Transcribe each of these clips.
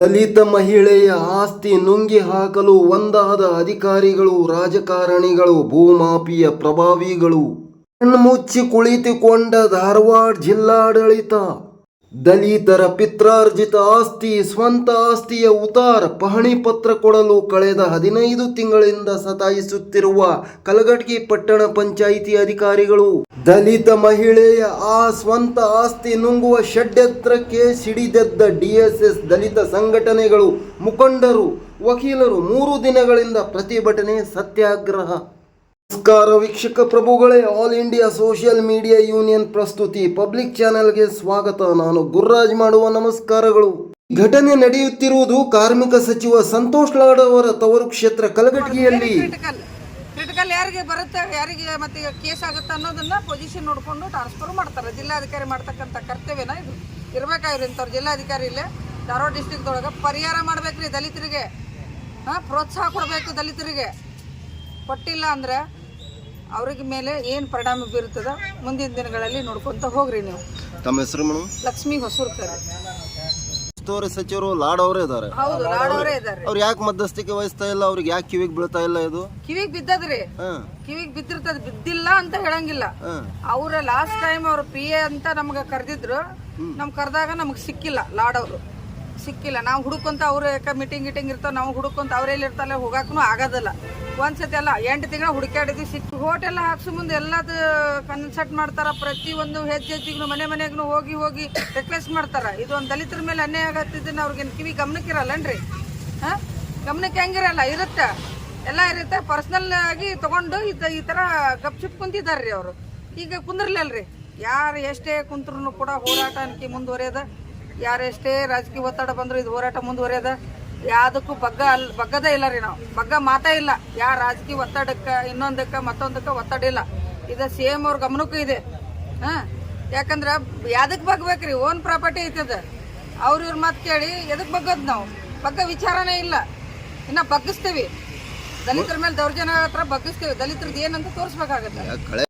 ದಲಿತ ಮಹಿಳೆಯ ಆಸ್ತಿ ನುಂಗಿ ಹಾಕಲು ಒಂದಾದ ಅಧಿಕಾರಿಗಳು ರಾಜಕಾರಣಿಗಳು ಭೂಮಾಫಿಯ ಪ್ರಭಾವಿಗಳು. ಕಣ್ಮುಚ್ಚಿ ಕುಳಿತುಕೊಂಡ ಧಾರವಾಡ ಜಿಲ್ಲಾಡಳಿತ ದಲಿತರ ಪಿತ್ರಾರ್ಜಿತ ಆಸ್ತಿ, ಸ್ವಂತ ಆಸ್ತಿಯ ಉತಾರ ಪಹಣಿ ಪತ್ರ ಕೊಡಲು ಕಳೆದ ಹದಿನೈದು ತಿಂಗಳಿಂದ ಸತಾಯಿಸುತ್ತಿರುವ ಕಲಘಟಗಿ ಪಟ್ಟಣ ಪಂಚಾಯಿತಿ ಅಧಿಕಾರಿಗಳು, ದಲಿತ ಮಹಿಳೆಯ ಆ ಸ್ವಂತ ಆಸ್ತಿ ನುಂಗುವ ಷಡ್ಯಂತ್ರಕ್ಕೆ ಸಿಡಿದೆದ್ದ ಡಿಎಸ್ಎಸ್ ದಲಿತ ಸಂಘಟನೆಗಳು ಮುಖಂಡರು, ವಕೀಲರು ಮೂರು ದಿನಗಳಿಂದ ಪ್ರತಿಭಟನೆ ಸತ್ಯಾಗ್ರಹ. ನಮಸ್ಕಾರ ವೀಕ್ಷಕ ಪ್ರಭುಗಳೇ all India social media union ಪ್ರಸ್ತುತಿ ಪಬ್ಲಿಕ್ ಚಾನೆಲ್ಗೆ ಸ್ವಾಗತ. ನಾನು ಗುರ್ರಾಜ್ ಮಾಡುವ ನಮಸ್ಕಾರಗಳು. ಘಟನೆ ನಡೆಯುತ್ತಿರುವುದು ಕಾರ್ಮಿಕ ಸಚಿವ ಸಂತೋಷ್ ಲಾಡ್ ಅವರ ತವರು ಕ್ಷೇತ್ರ ಕಲಘಟಗಿಯಲ್ಲಿ ಕ್ರಿಟಿಕಲ್ ಯಾರಿಗೆ ಬರುತ್ತೆ, ಯಾರಿಗೆ ಮತ್ತೆ ಕೇಸ್ ಆಗುತ್ತೆ ಅನ್ನೋದನ್ನ ಪೊಸಿಷನ್ ನೋಡಿಕೊಂಡು ಟ್ರಾನ್ಸ್ಫರ್ ಮಾಡ್ತಾರೆ. ಜಿಲ್ಲಾಧಿಕಾರಿ ಮಾಡ್ತಕ್ಕಂಥ ಕರ್ತವ್ಯನ ಇದು. ಇರ್ಬೇಕಾಗಿರಂತವ್ರು ಜಿಲ್ಲಾಧಿಕಾರಿ ಇಲ್ಲೇ, ಧಾರವಾಡ ಡಿಸ್ಟಿಕ್ದೊಳಗೆ ಪರಿಹಾರ ಮಾಡ್ಬೇಕ್ರಿ ದಲಿತರಿಗೆ. ಹಾಂ, ಪ್ರೋತ್ಸಾಹ ಕೊಡಬೇಕು ದಲಿತರಿಗೆ. ಕೊಟ್ಟಿಲ್ಲ ಅಂದ್ರೆ ಅವ್ರಿಗೆ ಮೇಲೆ ಏನು ಪರಿಣಾಮ ಬೀರುತ್ತದ? ಮುಂದಿನ ದಿನಗಳಲ್ಲಿ ನೋಡ್ಕೊಂತ ಹೋಗ್ರಿ ನೀವು. ತಮ್ಮ ಹೆಸರು ಮೇಡಮ್ ಲಕ್ಷ್ಮಿ ಹೊಸೂರ್ಕರ್. ಉಸ್ತುವಾರಿ ಸಚಿವರು ಲಾಡ್ ಅವರೇ ಇದ್ದಾರೆ. ಹೌದು ಇದ್ದಾರೆ. ಅವ್ರು ಯಾಕೆ ಮಧ್ಯಸ್ಥಿಕೆ ವಹಿಸ್ತಾ ಇಲ್ಲ? ಅವ್ರಿಗೆ ಯಾಕೆ ಕಿವಿಗೆ ಬೀಳ್ತಾ ಇಲ್ಲ ಇದು? ಕಿವಿಗೆ ಬಿದ್ದದ್ರಿ. ಹಾ. ಕಿವಿಗೆ ಬಿದ್ದಿರ್ತದ ಬಿದ್ದಿಲ್ಲ ಅಂತ ಹೇಳಂಗಿಲ್ಲ. ಅವ್ರ ಲಾಸ್ಟ್ ಟೈಮ್ ಅವ್ರ ಪಿ ಎ ಅಂತ ನಮ್ಗೆ ಕರೆದಿದ್ರು ನಮ್ ಕರೆದಾಗ ನಮ್ಗೆ ಸಿಕ್ಕಿಲ್ಲ ಲಾಡ್ ಅವರು. ಸಿಕ್ಕಿಲ್ಲ. ನಾವು ಹುಡುಕೊಂತ ಅವ್ರ ಯಾಕೆ ಮೀಟಿಂಗ್ ಗೀಟಿಂಗ್ ಇರ್ತಾವ ನಾವು ಹುಡುಕೊಂತ ಅವ್ರೆಲ್ಲಿ ಹೋಗಾಕನು ಆಗೋದಿಲ್ಲ. ಒಂದ್ಸತಿ ಅಲ್ಲ, ಎಂಟು ತಿಂಗಳ ಹುಡುಕಾಡಿದ್ವಿ ಸಿಕ್ಕ ಹೋಟೆಲ್ ಹಾಕ್ಸ ಮುಂದೆ ಎಲ್ಲದ ಕನ್ಸಲ್ಟ್ ಮಾಡ್ತಾರ. ಪ್ರತಿ ಒಂದು ಹೆಜ್ಜೆ ಮನೆ ಮನೆಗೂ ಹೋಗಿ ಹೋಗಿ ರಿಕ್ವೆಸ್ಟ್ ಮಾಡ್ತಾರ. ಇದು ಒಂದು ದಲಿತರ ಮೇಲೆ ಅನ್ಯಾಯ ಆಗತ್ತಿದ್ದನ್ನ ಅವ್ರಿಗೆ ಕಿವಿ ಗಮನಕ್ಕೆ ಇರಲ್ಲನ್ರಿ? ಹಾ? ಗಮನಕ್ಕೆ ಹೆಂಗಿರಲ್ಲ ಇರುತ್ತೆ. ಎಲ್ಲ ಇರುತ್ತೆ. ಪರ್ಸನಲ್ ಆಗಿ ತಗೊಂಡು ಈ ತರ ಗಪ್ಚುಪ್ ಕುಂತಿದಾರ್ರಿ ಅವರು. ಈಗ ಕುಂದಿರ್ಲಲ್ರಿ? ಯಾರು ಎಷ್ಟೇ ಕುಂತ್ರು ಕೂಡ ಹೋರಾಟ ಅನ್ಕಿ ಮುಂದುವರಿಯದ ಎಷ್ಟೇ ರಾಜಕೀಯ ಒತ್ತಡ ಬಂದ್ರು ಇದು ಹೋರಾಟ ಮುಂದುವರಿಯದ. ಯಾವ್ದಕ್ಕೂ ಬಗ್ಗ ಅಲ್, ಬಗ್ಗದೇ ಇಲ್ಲ ರೀ ನಾವು. ಬಗ್ಗ ಮಾತೇ ಇಲ್ಲ. ಯಾ ರಾಜಕೀಯ ಒತ್ತಡಕ್ಕೆ, ಇನ್ನೊಂದಕ್ಕೆ, ಮತ್ತೊಂದಕ್ಕೆ ಒತ್ತಡ ಇಲ್ಲ. ಇದು ಸೇಮ್ ಅವ್ರ ಗಮನಕ್ಕೂ ಇದೆ. ಹಾ? ಯಾಕಂದ್ರ ಬಗ್ಬೇಕು ಬಗ್ಬೇಕ್ರಿ ಓನ್ ಪ್ರಾಪರ್ಟಿ ಐತದ ಅವ್ರ ಇವ್ರ ಮಾತು ಕೇಳಿ ಎದಕ್ಕೆ ಬಗ್ಗದ್ ನಾವು? ಬಗ್ಗ ವಿಚಾರನೇ ಇಲ್ಲ. ಇನ್ನ ಬಗ್ಗಿಸ್ತೀವಿ. ದಲಿತರ ಮೇಲೆ ದೌರ್ಜನ್ಯ ಹತ್ರ ಬಗ್ಗಿಸ್ತೀವಿ. ದಲಿತರದ್ದು ಏನಂತ ತೋರಿಸ್ಬೇಕಾಗತ್ತೆ.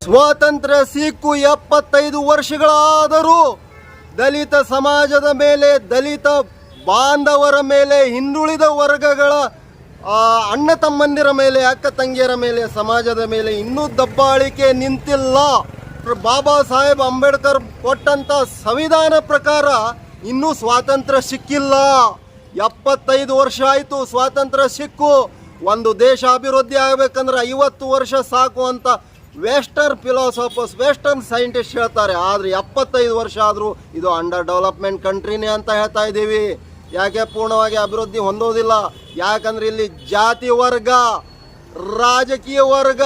ಸ್ವಾತಂತ್ರ್ಯ ಸಿಕ್ಕು ಎಪ್ಪತ್ತೈದು ವರ್ಷಗಳಾದರೂ ದಲಿತ ಸಮಾಜದ ಮೇಲೆ ದಲಿತ ಬಾಂಧವರ ಮೇಲೆ, ಹಿಂದುಳಿದ ವರ್ಗಗಳ ಅಣ್ಣ ತಮ್ಮಂದಿರ ಮೇಲೆ, ಅಕ್ಕ ತಂಗಿಯರ ಮೇಲೆ, ಸಮಾಜದ ಮೇಲೆ ಇನ್ನೂ ದಬ್ಬಾಳಿಕೆ ನಿಂತಿಲ್ಲ. ಬಾಬಾ ಸಾಹೇಬ್ ಅಂಬೇಡ್ಕರ್ ಕೊಟ್ಟಂತ ಸಂವಿಧಾನ ಪ್ರಕಾರ ಇನ್ನೂ ಸ್ವಾತಂತ್ರ್ಯ ಸಿಕ್ಕಿಲ್ಲ. ಎಪ್ಪತ್ತೈದು ವರ್ಷ ಆಯಿತು ಸ್ವಾತಂತ್ರ್ಯ ಸಿಕ್ಕು. ಒಂದು ದೇಶ ಅಭಿವೃದ್ಧಿ ಆಗಬೇಕಂದ್ರೆ ಐವತ್ತು ವರ್ಷ ಸಾಕು ಅಂತ ವೆಸ್ಟರ್ನ್ ಫಿಲಾಸಫರ್ಸ್, ವೆಸ್ಟರ್ನ್ ಸೈಂಟಿಸ್ಟ್ ಹೇಳ್ತಾರೆ. ಆದರೆ ಎಪ್ಪತ್ತೈದು ವರ್ಷ ಆದರೂ ಇದು ಅಂಡರ್ ಡೆವಲಪ್ಮೆಂಟ್ ಕಂಟ್ರಿನೇ ಅಂತ ಹೇಳ್ತಾ ಇದ್ದೀವಿ. ಯಾಕೆ ಪೂರ್ಣವಾಗಿ ಅಭಿವೃದ್ಧಿ ಹೊಂದೋದಿಲ್ಲ ಯಾಕಂದ್ರೆ ಇಲ್ಲಿ ಜಾತಿ ವರ್ಗ, ರಾಜಕೀಯ ವರ್ಗ,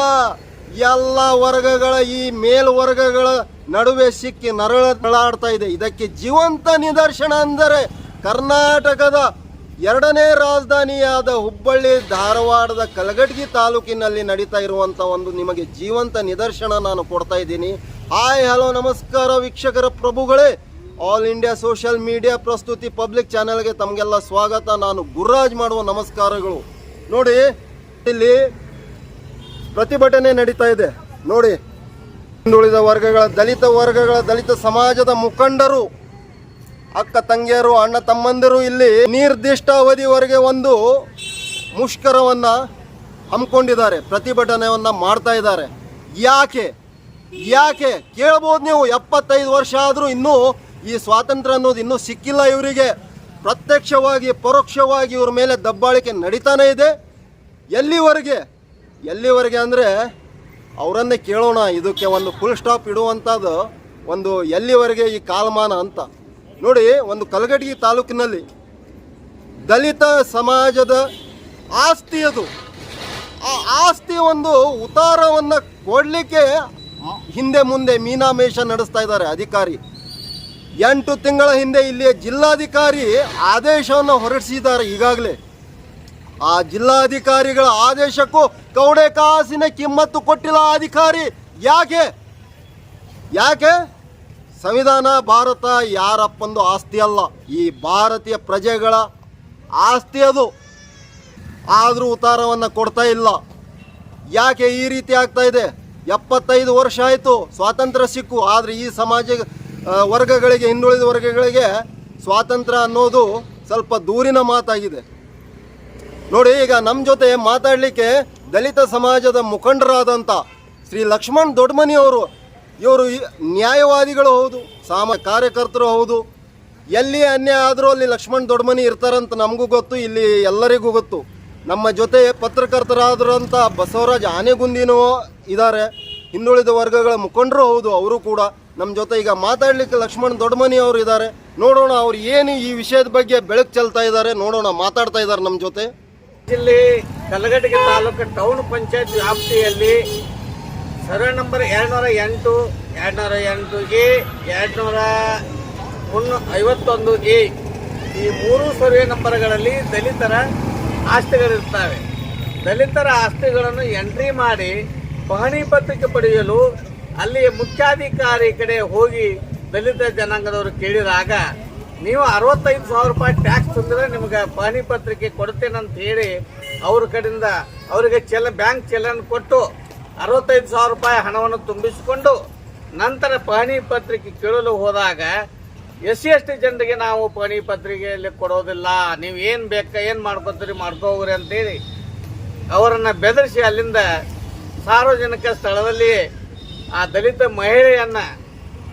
ಎಲ್ಲ ವರ್ಗಗಳ ಈ ಮೇಲ್ವರ್ಗಗಳ ನಡುವೆ ಸಿಕ್ಕಿ ನರಳ ನರಳಾಡ್ತಾ ಇದೆ. ಇದಕ್ಕೆ ಜೀವಂತ ನಿದರ್ಶನ ಅಂದರೆ ಕರ್ನಾಟಕದ ಎರಡನೇ ರಾಜಧಾನಿಯಾದ ಹುಬ್ಬಳ್ಳಿ, ಧಾರವಾಡದ ಕಲಘಟಗಿ ತಾಲೂಕಿನಲ್ಲಿ ನಡೀತಾ ಇರುವಂತ ಒಂದು ನಿಮಗೆ ಜೀವಂತ ನಿದರ್ಶನ ನಾನು ಕೊಡ್ತಾ ಇದ್ದೀನಿ. ಹಾಯ್, ಹಲೋ, ನಮಸ್ಕಾರ, ವೀಕ್ಷಕರ ಪ್ರಭುಗಳೇ. ಆಲ್ ಇಂಡಿಯಾ ಸೋಷಿಯಲ್ ಮೀಡಿಯಾ ಪ್ರಸ್ತುತಿ ಪಬ್ಲಿಕ್ ಚಾನೆಲ್ಗೆ ತಮಗೆಲ್ಲ ಸ್ವಾಗತ. ನಾನು ಗುರುರಾಜ್ ಮಾಡುವ ನಮಸ್ಕಾರಗಳು. ನೋಡಿ, ಇಲ್ಲಿ ಪ್ರತಿಭಟನೆ ನಡೀತಾ ಇದೆ. ನೋಡಿ, ಹಿಂದುಳಿದ ವರ್ಗಗಳ ದಲಿತ ವರ್ಗಗಳ ದಲಿತ ಸಮಾಜದ ಮುಖಂಡರು, ಅಕ್ಕ ತಂಗಿಯರು, ಅಣ್ಣ ತಮ್ಮಂದಿರು ಇಲ್ಲಿ ನಿರ್ದಿಷ್ಟ ಅವಧಿವರೆಗೆ ಒಂದು ಮುಷ್ಕರವನ್ನ ಹಮ್ಮಿಕೊಂಡಿದ್ದಾರೆ, ಪ್ರತಿಭಟನೆಯನ್ನ ಮಾಡ್ತಾ ಇದ್ದಾರೆ. ಯಾಕೆ? ಯಾಕೆ? ಕೇಳ್ಬೋದು ನೀವು, ಎಪ್ಪತ್ತೈದು ವರ್ಷ ಆದರೂ ಇನ್ನೂ ಈ ಸ್ವಾತಂತ್ರ್ಯ ಅನ್ನೋದು ಇನ್ನೂ ಸಿಕ್ಕಿಲ್ಲ ಇವರಿಗೆ. ಪ್ರತ್ಯಕ್ಷವಾಗಿ, ಪರೋಕ್ಷವಾಗಿ ಇವ್ರ ಮೇಲೆ ದಬ್ಬಾಳಿಕೆ ನಡೀತಾನೆ ಇದೆ. ಎಲ್ಲಿವರೆಗೆ? ಎಲ್ಲಿವರೆಗೆ ಅಂದರೆ ಅವರನ್ನೇ ಕೇಳೋಣ, ಇದಕ್ಕೆ ಒಂದು ಫುಲ್ ಸ್ಟಾಪ್ ಇಡುವಂಥದ್ದು ಒಂದು ಎಲ್ಲಿವರೆಗೆ ಈ ಕಾಲಮಾನ ಅಂತ. ನೋಡಿ, ಒಂದು ಕಲಗಟಗಿ ತಾಲೂಕಿನಲ್ಲಿ ದಲಿತ ಸಮಾಜದ ಆಸ್ತಿ ಅದು. ಆ ಆಸ್ತಿ ಒಂದು ಉತ್ತಾರವನ್ನು ಕೊಡಲಿಕ್ಕೆ ಹಿಂದೆ ಮುಂದೆ ಮೀನಾಮೇಷ ನಡೆಸ್ತಾ ಇದ್ದಾರೆ ಅಧಿಕಾರಿ. ಎಂಟು ತಿಂಗಳ ಹಿಂದೆ ಇಲ್ಲಿ ಜಿಲ್ಲಾಧಿಕಾರಿ ಆದೇಶವನ್ನು ಹೊರಡಿಸಿದ್ದಾರೆ ಈಗಾಗಲೇ. ಆ ಜಿಲ್ಲಾಧಿಕಾರಿಗಳ ಆದೇಶಕ್ಕೂ ಕೌಡೆ ಕಾಸಿನ ಕಿಮ್ಮತ್ತು ಕೊಟ್ಟಿಲ್ಲ ಅಧಿಕಾರಿ. ಯಾಕೆ? ಯಾಕೆ? ಸಂವಿಧಾನ ಭಾರತ ಯಾರಪ್ಪಂದು ಆಸ್ತಿ ಅಲ್ಲ. ಈ ಭಾರತೀಯ ಪ್ರಜೆಗಳ ಆಸ್ತಿ ಅದು. ಆದರೂ ಉತ್ತಾರವನ್ನು ಕೊಡ್ತಾ ಇಲ್ಲ. ಯಾಕೆ ಈ ರೀತಿ ಆಗ್ತಾ ಇದೆ? ಎಪ್ಪತ್ತೈದು ವರ್ಷ ಆಯಿತು, ಸ್ವಾತಂತ್ರ್ಯ ಸಿಕ್ಕು, ಆದರೆ ಈ ಸಮಾಜ ವರ್ಗಗಳಿಗೆ, ಹಿಂದುಳಿದ ವರ್ಗಗಳಿಗೆ ಸ್ವಾತಂತ್ರ್ಯ ಅನ್ನೋದು ಸ್ವಲ್ಪ ದೂರಿನ ಮಾತಾಗಿದೆ. ನೋಡಿ, ಈಗ ನಮ್ಮ ಜೊತೆ ಮಾತಾಡಲಿಕ್ಕೆ ದಲಿತ ಸಮಾಜದ ಮುಖಂಡರಾದಂಥ ಶ್ರೀ ಲಕ್ಷ್ಮಣ್ ದೊಡ್ಡಮನಿ ಅವರು, ಇವರು ನ್ಯಾಯವಾದಿಗಳು ಹೌದು, ಸಾಮ, ಕಾರ್ಯಕರ್ತರು ಹೌದು. ಎಲ್ಲಿ ಅನ್ಯಾಯ ಆದರೂ ಅಲ್ಲಿ ಲಕ್ಷ್ಮಣ್ ದೊಡ್ಡಮನಿ ಇರ್ತಾರಂತ ನಮಗೂ ಗೊತ್ತು, ಇಲ್ಲಿ ಎಲ್ಲರಿಗೂ ಗೊತ್ತು. ನಮ್ಮ ಜೊತೆ ಪತ್ರಕರ್ತರಾದ್ರಂಥ ಬಸವರಾಜ್ ಆನೆಗುಂದಿನೂ ಇದ್ದಾರೆ ಹಿಂದುಳಿದ ವರ್ಗಗಳ ಮುಖಂಡರು ಹೌದು, ಅವರು ಕೂಡ. ನಮ್ಮ ಜೊತೆ ಈಗ ಮಾತಾಡಲಿಕ್ಕೆ ಲಕ್ಷ್ಮಣ್ ದೊಡ್ಡಮನಿ ಅವರು ಇದ್ದಾರೆ ನೋಡೋಣ ಅವ್ರು ಏನು ಈ ವಿಷಯದ ಬಗ್ಗೆ ಬೆಳಕು ಚೆಲ್ತಾ ಇದ್ದಾರೆ ನೋಡೋಣ, ಮಾತಾಡ್ತಾ ಇದ್ದಾರೆ ನಮ್ಮ ಜೊತೆ. ಇಲ್ಲಿ ಕಲಗಟಗಿ ತಾಲೂಕು ಟೌನ್ ಪಂಚಾಯತ್ ವ್ಯಾಪ್ತಿಯಲ್ಲಿ ಸರ್ವೆ ನಂಬರ್ ಎರಡ್ನೂರ ಎಂಟು ಎರಡ್ನೂರ ಎಂಟು ಎ ಮುನ್ನೂ, ಐವತ್ತೊಂದು ಈ ಮೂರು ಸರ್ವೆ ನಂಬರ್ಗಳಲ್ಲಿ ದಲಿತರ ಆಸ್ತಿಗಳಿರ್ತವೆ. ದಲಿತರ ಆಸ್ತಿಗಳನ್ನು ಎಂಟ್ರಿ ಮಾಡಿ ಪಹಣಿ ಪತ್ರಿಕೆ ಪಡೆಯಲು ಅಲ್ಲಿ ಮುಖ್ಯಾಧಿಕಾರಿ ಕಡೆ ಹೋಗಿ ದಲಿತ ಜನಾಂಗದವರು ಕೇಳಿದಾಗ, ನೀವು ಅರವತ್ತೈದು ಸಾವಿರ ರೂಪಾಯಿ ಟ್ಯಾಕ್ಸ್ ತಂದ್ರೆ ನಿಮ್ಗೆ ಪಹಣಿ ಪತ್ರಿಕೆ ಕೊಡ್ತೇನಂತ ಹೇಳಿ ಅವ್ರ ಕಡೆಯಿಂದ ಅವರಿಗೆ ಚೆಲ ಬ್ಯಾಂಕ್ ಚಲನ್ ಕೊಟ್ಟು ಅರವತ್ತೈದು ಸಾವಿರ ರೂಪಾಯಿ ಹಣವನ್ನು ತುಂಬಿಸಿಕೊಂಡು ನಂತರ ಪಹಣಿ ಪತ್ರಿಕೆ ಕೇಳಲು ಹೋದಾಗ, ಎಸ್ ಸಿ ಜನರಿಗೆ ನಾವು ಪಹಣಿ ಪತ್ರಿಕೆಯಲ್ಲಿ ಕೊಡೋದಿಲ್ಲ, ನೀವು ಏನು ಬೇಕಾ ಏನು ಮಾಡ್ಕೊತೀರಿ ಮಾಡ್ಕೋಗ್ರಿ ಅಂತೇಳಿ ಅವರನ್ನು ಬೆದರಿಸಿ ಅಲ್ಲಿಂದ ಸಾರ್ವಜನಿಕ ಸ್ಥಳದಲ್ಲಿ ಆ ದಲಿತ ಮಹಿಳೆಯನ್ನ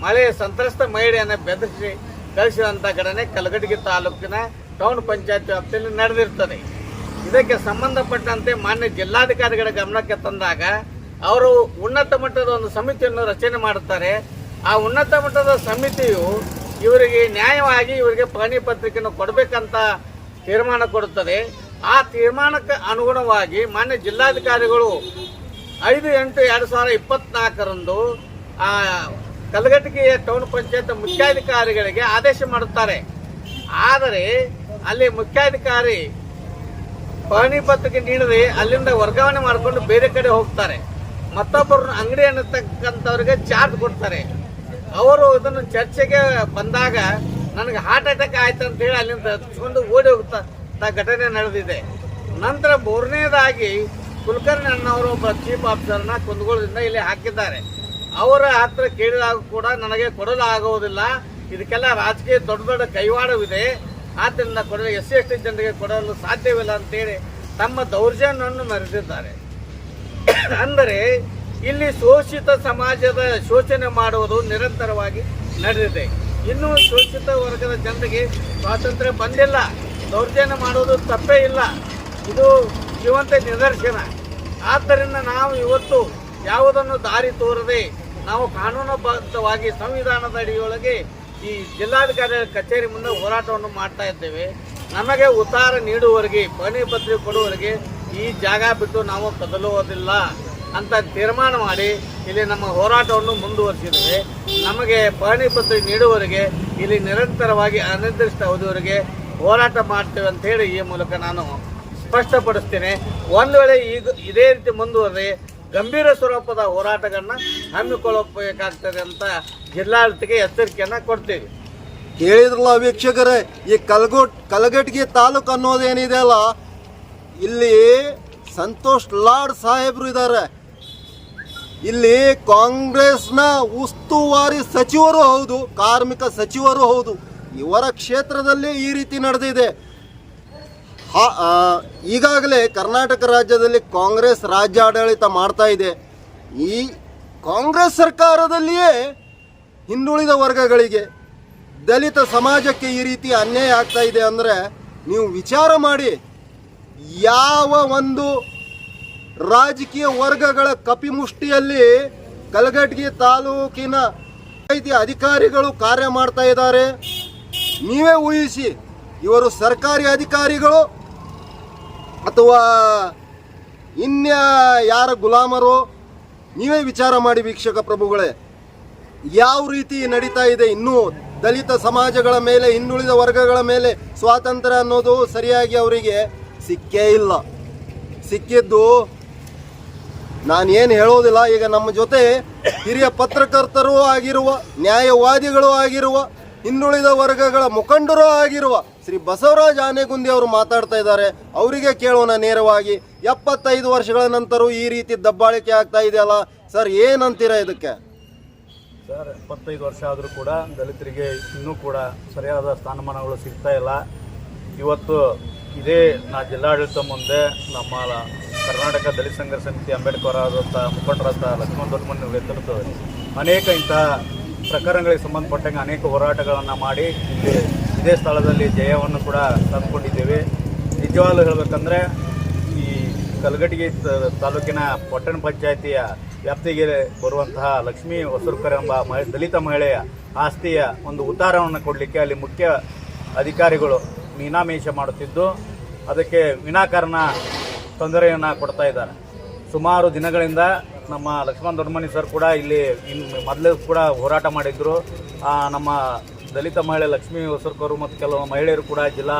ಮಳೆ ಸಂತ್ರಸ್ತ ಮಹಿಳೆಯನ್ನ ಬೆದರಿಸಿ ಕಳಿಸಿದಂತ ಘಟನೆ ಕಲಗಡಿಗೆ ತಾಲೂಕಿನ ಟೌನ್ ಪಂಚಾಯತ್ ವ್ಯಾಪ್ತಿಯಲ್ಲಿ ನಡೆದಿರ್ತದೆ. ಇದಕ್ಕೆ ಸಂಬಂಧಪಟ್ಟಂತೆ ಮಾನ್ಯ ಜಿಲ್ಲಾಧಿಕಾರಿಗಳ ಗಮನಕ್ಕೆ ತಂದಾಗ, ಅವರು ಉನ್ನತ ಮಟ್ಟದ ಒಂದು ಸಮಿತಿಯನ್ನು ರಚನೆ ಮಾಡುತ್ತಾರೆ. ಆ ಉನ್ನತ ಮಟ್ಟದ ಸಮಿತಿಯು ಇವರಿಗೆ ನ್ಯಾಯವಾಗಿ ಇವರಿಗೆ ಪಹಣಿ ಪತ್ರಿಕೆಯನ್ನು ಕೊಡಬೇಕಂತ ತೀರ್ಮಾನ ಕೊಡುತ್ತದೆ. ಆ ತೀರ್ಮಾನಕ್ಕೆ ಅನುಗುಣವಾಗಿ ಮಾನ್ಯ ಜಿಲ್ಲಾಧಿಕಾರಿಗಳು ಐದು ಎಂಟು ಎರಡು ಸಾವಿರ ಇಪ್ಪತ್ನಾಲ್ಕರಂದು ಆ ಕಲಗಟಗಿಯ ಟೌನ್ ಪಂಚಾಯತ್ ಮುಖ್ಯಾಧಿಕಾರಿಗಳಿಗೆ ಆದೇಶ ಮಾಡುತ್ತಾರೆ. ಆದರೆ ಅಲ್ಲಿ ಮುಖ್ಯಾಧಿಕಾರಿ ಪಹಣಿ ಪತ್ರಿಕೆ ನೀಡದೆ ಅಲ್ಲಿಂದ ವರ್ಗಾವಣೆ ಮಾಡಿಕೊಂಡು ಬೇರೆ ಕಡೆ ಹೋಗ್ತಾರೆ. ಮತ್ತೊಬ್ಬರು ಅಂಗಡಿ ಅನ್ನತಕ್ಕಂಥವ್ರಿಗೆ ಚಾರ್ಜ್ ಕೊಡ್ತಾರೆ. ಅವರು ಇದನ್ನು ಚರ್ಚೆಗೆ ಬಂದಾಗ ನನಗೆ ಹಾರ್ಟ್ ಅಟ್ಯಾಕ್ ಆಯ್ತು ಅಂತ ಹೇಳಿ ಅಲ್ಲಿಂದ ಹಚ್ಕೊಂಡು ಓಡಿ ಹೋಗ್ತಾ ಘಟನೆ ನಡೆದಿದೆ. ನಂತರ ಮೂರನೇದಾಗಿ ಕುಲಕರ್ಣಿ ಅಣ್ಣವರು ಒಬ್ಬ ಚೀಫ್ ಆಫೀಸರ್ನ ಕುಂದಗೋಳದಿಂದ ಇಲ್ಲಿ ಹಾಕಿದ್ದಾರೆ. ಅವರ ಹತ್ರ ಕೇಳಿದಾಗ ಕೂಡ ನನಗೆ ಕೊಡಲು ಆಗುವುದಿಲ್ಲ ಇದಕ್ಕೆಲ್ಲ ರಾಜಕೀಯ ದೊಡ್ಡ ದೊಡ್ಡ ಕೈವಾಡವಿದೆ. ಆದ್ದರಿಂದ ಕೊಡಲು ಎಸ್ ಸಿ ಎಸ್ ಟಿ ಜನರಿಗೆ ಕೊಡಲು ಸಾಧ್ಯವಿಲ್ಲ ಅಂತೇಳಿ ತಮ್ಮ ದೌರ್ಜನ್ಯವನ್ನು ಮೆರೆದಿದ್ದಾರೆ. ಅಂದರೆ ಇಲ್ಲಿ ಶೋಷಿತ ಸಮಾಜದ ಶೋಷಣೆ ಮಾಡುವುದು ನಿರಂತರವಾಗಿ ನಡೆದಿದೆ. ಇನ್ನೂ ಶೋಷಿತ ವರ್ಗದ ಜನರಿಗೆ ಸ್ವಾತಂತ್ರ್ಯ ಬಂದಿಲ್ಲ. ದೌರ್ಜನ್ಯ ಮಾಡುವುದು ತಪ್ಪೇ ಇಲ್ಲ. ಇದು ಜೀವಂತ ನಿದರ್ಶನ. ಆದ್ದರಿಂದ ನಾವು ಇವತ್ತು ಯಾವುದನ್ನು ದಾರಿ ತೋರದೆ ನಾವು ಕಾನೂನುಬದ್ಧವಾಗಿ ಸಂವಿಧಾನದ ಅಡಿಯೊಳಗೆ ಈ ಜಿಲ್ಲಾಧಿಕಾರಿ ಕಚೇರಿ ಮುಂದೆ ಹೋರಾಟವನ್ನು ಮಾಡ್ತಾ ಇದ್ದೇವೆ. ನಮಗೆ ಉತ್ತಾರ ನೀಡುವವರೆಗೆ ಪಹಣಿ ಪತ್ರಿಕೆ ಕೊಡುವವರೆಗೆ ಈ ಜಾಗ ಬಿಟ್ಟು ನಾವು ಕದಲುವುದಿಲ್ಲ ಅಂತ ತೀರ್ಮಾನ ಮಾಡಿ ಇಲ್ಲಿ ನಮ್ಮ ಹೋರಾಟವನ್ನು ಮುಂದುವರಿಸಿದ್ದೇವೆ. ನಮಗೆ ಪಹಣಿ ಪತ್ರಿಕೆ ನೀಡುವವರೆಗೆ, ಇಲ್ಲಿ ನಿರಂತರವಾಗಿ ಅನಿರ್ದಿಷ್ಟ ಅವಧಿವರೆಗೆ ಹೋರಾಟ ಮಾಡ್ತೇವೆ ಅಂತ ಹೇಳಿ ಈ ಮೂಲಕ ನಾನು ಸ್ಪಷ್ಟಪಡಿಸ್ತೇನೆ. ಒಂದು ವೇಳೆ ಈಗ ಇದೇ ರೀತಿ ಮುಂದುವರೆದ್ರೆ ಗಂಭೀರ ಸ್ವರೂಪದ ಹೋರಾಟಗಳನ್ನ ಹಮ್ಮಿಕೊಳ್ಳಬೇಕಾಗ್ತದೆ ಅಂತ ಜಿಲ್ಲಾಡಳಿತಕ್ಕೆ ಎಚ್ಚರಿಕೆಯನ್ನ ಕೊಡ್ತೀವಿ. ಕೇಳಿದ್ರಲ್ಲ ವೀಕ್ಷಕರೇ, ಈ ಕಲಗೋಟ್, ಕಲಗಟ್ಗಿ ತಾಲೂಕು ಅನ್ನೋದೇನಿದೆ ಅಲ್ಲ, ಇಲ್ಲಿ ಸಂತೋಷ್ ಲಾಡ್ ಸಾಹೇಬ್ರು ಇದ್ದಾರೆ. ಇಲ್ಲಿ ಕಾಂಗ್ರೆಸ್ನ ಉಸ್ತುವಾರಿ ಸಚಿವರು ಹೌದು, ಕಾರ್ಮಿಕ ಸಚಿವರು ಹೌದು, ಇವರ ಕ್ಷೇತ್ರದಲ್ಲಿ ಈ ರೀತಿ ನಡೆದಿದೆ. ಈಗಾಗಲೇ ಕರ್ನಾಟಕ ರಾಜ್ಯದಲ್ಲಿ ಕಾಂಗ್ರೆಸ್ ರಾಜ್ಯಾಡಳಿತ ಮಾಡ್ತಾ ಇದೆ. ಈ ಕಾಂಗ್ರೆಸ್ ಸರ್ಕಾರದಲ್ಲಿಯೇ ಹಿಂದುಳಿದ ವರ್ಗಗಳಿಗೆ ದಲಿತ ಸಮಾಜಕ್ಕೆ ಈ ರೀತಿ ಅನ್ಯಾಯ ಆಗ್ತಾ ಇದೆ ಅಂದರೆ ನೀವು ವಿಚಾರ ಮಾಡಿ ಯಾವ ಒಂದು ರಾಜಕೀಯ ವರ್ಗಗಳ ಕಪಿಮುಷ್ಟಿಯಲ್ಲಿ ಕಲಘಟಗಿ ತಾಲೂಕಿನ ಐತಿ ಅಧಿಕಾರಿಗಳು ಕಾರ್ಯ ಮಾಡ್ತಾ ಇದ್ದಾರೆ. ನೀವೇ ಊಹಿಸಿ, ಇವರು ಸರ್ಕಾರಿ ಅಧಿಕಾರಿಗಳು ಅಥವಾ ಇನ್ಯ ಯಾರ ಗುಲಾಮರು, ನೀವೇ ವಿಚಾರ ಮಾಡಿ ವೀಕ್ಷಕ ಪ್ರಭುಗಳೇ. ಯಾವ ರೀತಿ ನಡೀತಾ ಇದೆ ಇನ್ನೂ ದಲಿತ ಸಮಾಜಗಳ ಮೇಲೆ ಹಿಂದುಳಿದ ವರ್ಗಗಳ ಮೇಲೆ ಸ್ವಾತಂತ್ರ್ಯ ಅನ್ನೋದು ಸರಿಯಾಗಿ ಅವರಿಗೆ ಸಿಕ್ಕೇ ಇಲ್ಲ. ಸಿಕ್ಕಿದ್ದು ನಾನು ಏನು ಹೇಳೋದಿಲ್ಲ, ಈಗ ನಮ್ಮ ಜೊತೆ ಹಿರಿಯ ಪತ್ರಕರ್ತರೂ ಆಗಿರುವ, ನ್ಯಾಯವಾದಿಗಳು ಆಗಿರುವ ಹಿಂದುಳಿದ ವರ್ಗಗಳ ಮುಖಂಡರೂ ಆಗಿರುವ ಶ್ರೀ ಬಸವರಾಜ್ ಆನೆಗುಂದಿ ಅವರು ಮಾತಾಡ್ತಾ ಇದ್ದಾರೆ. ಅವರಿಗೆ ಕೇಳೋಣ ನೇರವಾಗಿ. ಎಪ್ಪತ್ತೈದು ವರ್ಷಗಳ ನಂತರ ಈ ರೀತಿ ದಬ್ಬಾಳಿಕೆ ಆಗ್ತಾ ಇದೆಯಲ್ಲ? ಸರ್, ಏನಂತೀರಾ ಇದಕ್ಕೆ? ಸರ್, ಎಪ್ಪತ್ತೈದು ವರ್ಷ ಆದರೂ ಕೂಡ ದಲಿತರಿಗೆ ಇನ್ನೂ ಕೂಡ ಸರಿಯಾದ ಸ್ಥಾನಮಾನಗಳು ಸಿಗ್ತಾ ಇಲ್ಲ. ಇವತ್ತು ಇದೇ ನಾ ಜಿಲ್ಲಾಡಳಿತ ಮುಂದೆ ನಮ್ಮ ಕರ್ನಾಟಕ ದಲಿತ ಸಂಘರ್ಷ ಸಮಿತಿ ಅಂಬೇಡ್ಕರ್ ಆದಂಥ ಮುಖಂಡರಾದ ಲಕ್ಷ್ಮಣ ದೊಡ್ಡಮನಿ ನೇತೃತ್ವದಲ್ಲಿ ಅನೇಕ ಇಂತಹ ಪ್ರಕರಣಗಳಿಗೆ ಸಂಬಂಧಪಟ್ಟಂಗೆ ಅನೇಕ ಹೋರಾಟಗಳನ್ನು ಮಾಡಿ ಇಲ್ಲಿ ಇದೇ ಸ್ಥಳದಲ್ಲಿ ಜಯವನ್ನು ಕೂಡ ತಂದುಕೊಂಡಿದ್ದೇವೆ. ನಿಜವಾಗ್ಲೂ ಹೇಳಬೇಕಂದ್ರೆ ಈ ಕಲಗಟಿಗೆ ತಾಲೂಕಿನ ಪಟ್ಟಣ ಪಂಚಾಯಿತಿಯ ವ್ಯಾಪ್ತಿಗೆ ಬರುವಂತಹ ಲಕ್ಷ್ಮೀ ಹೊಸರುಕರ್ ಎಂಬ ದಲಿತ ಮಹಿಳೆಯ ಆಸ್ತಿಯ ಒಂದು ಉತ್ತಾರವನ್ನು ಕೊಡಲಿಕ್ಕೆ ಅಲ್ಲಿ ಮುಖ್ಯ ಅಧಿಕಾರಿಗಳು ಮೀನಾಮೇಷ ಮಾಡುತ್ತಿದ್ದು, ಅದಕ್ಕೆ ವಿನಾಕಾರಣ ತೊಂದರೆಯನ್ನು ಕೊಡ್ತಾ ಇದ್ದಾರೆ. ಸುಮಾರು ದಿನಗಳಿಂದ ನಮ್ಮ ಲಕ್ಷ್ಮಣ ದೊಡ್ಡಮನಿ ಸರ್ ಕೂಡ ಇಲ್ಲಿ ಮೊದಲು ಕೂಡ ಹೋರಾಟ ಮಾಡಿದ್ದರು ನಮ್ಮ ದಲಿತ ಮಹಿಳೆ ಲಕ್ಷ್ಮೀ ಹೊಸರ್ಕರು ಮತ್ತು ಕೆಲವು ಮಹಿಳೆಯರು ಕೂಡ ಜಿಲ್ಲಾ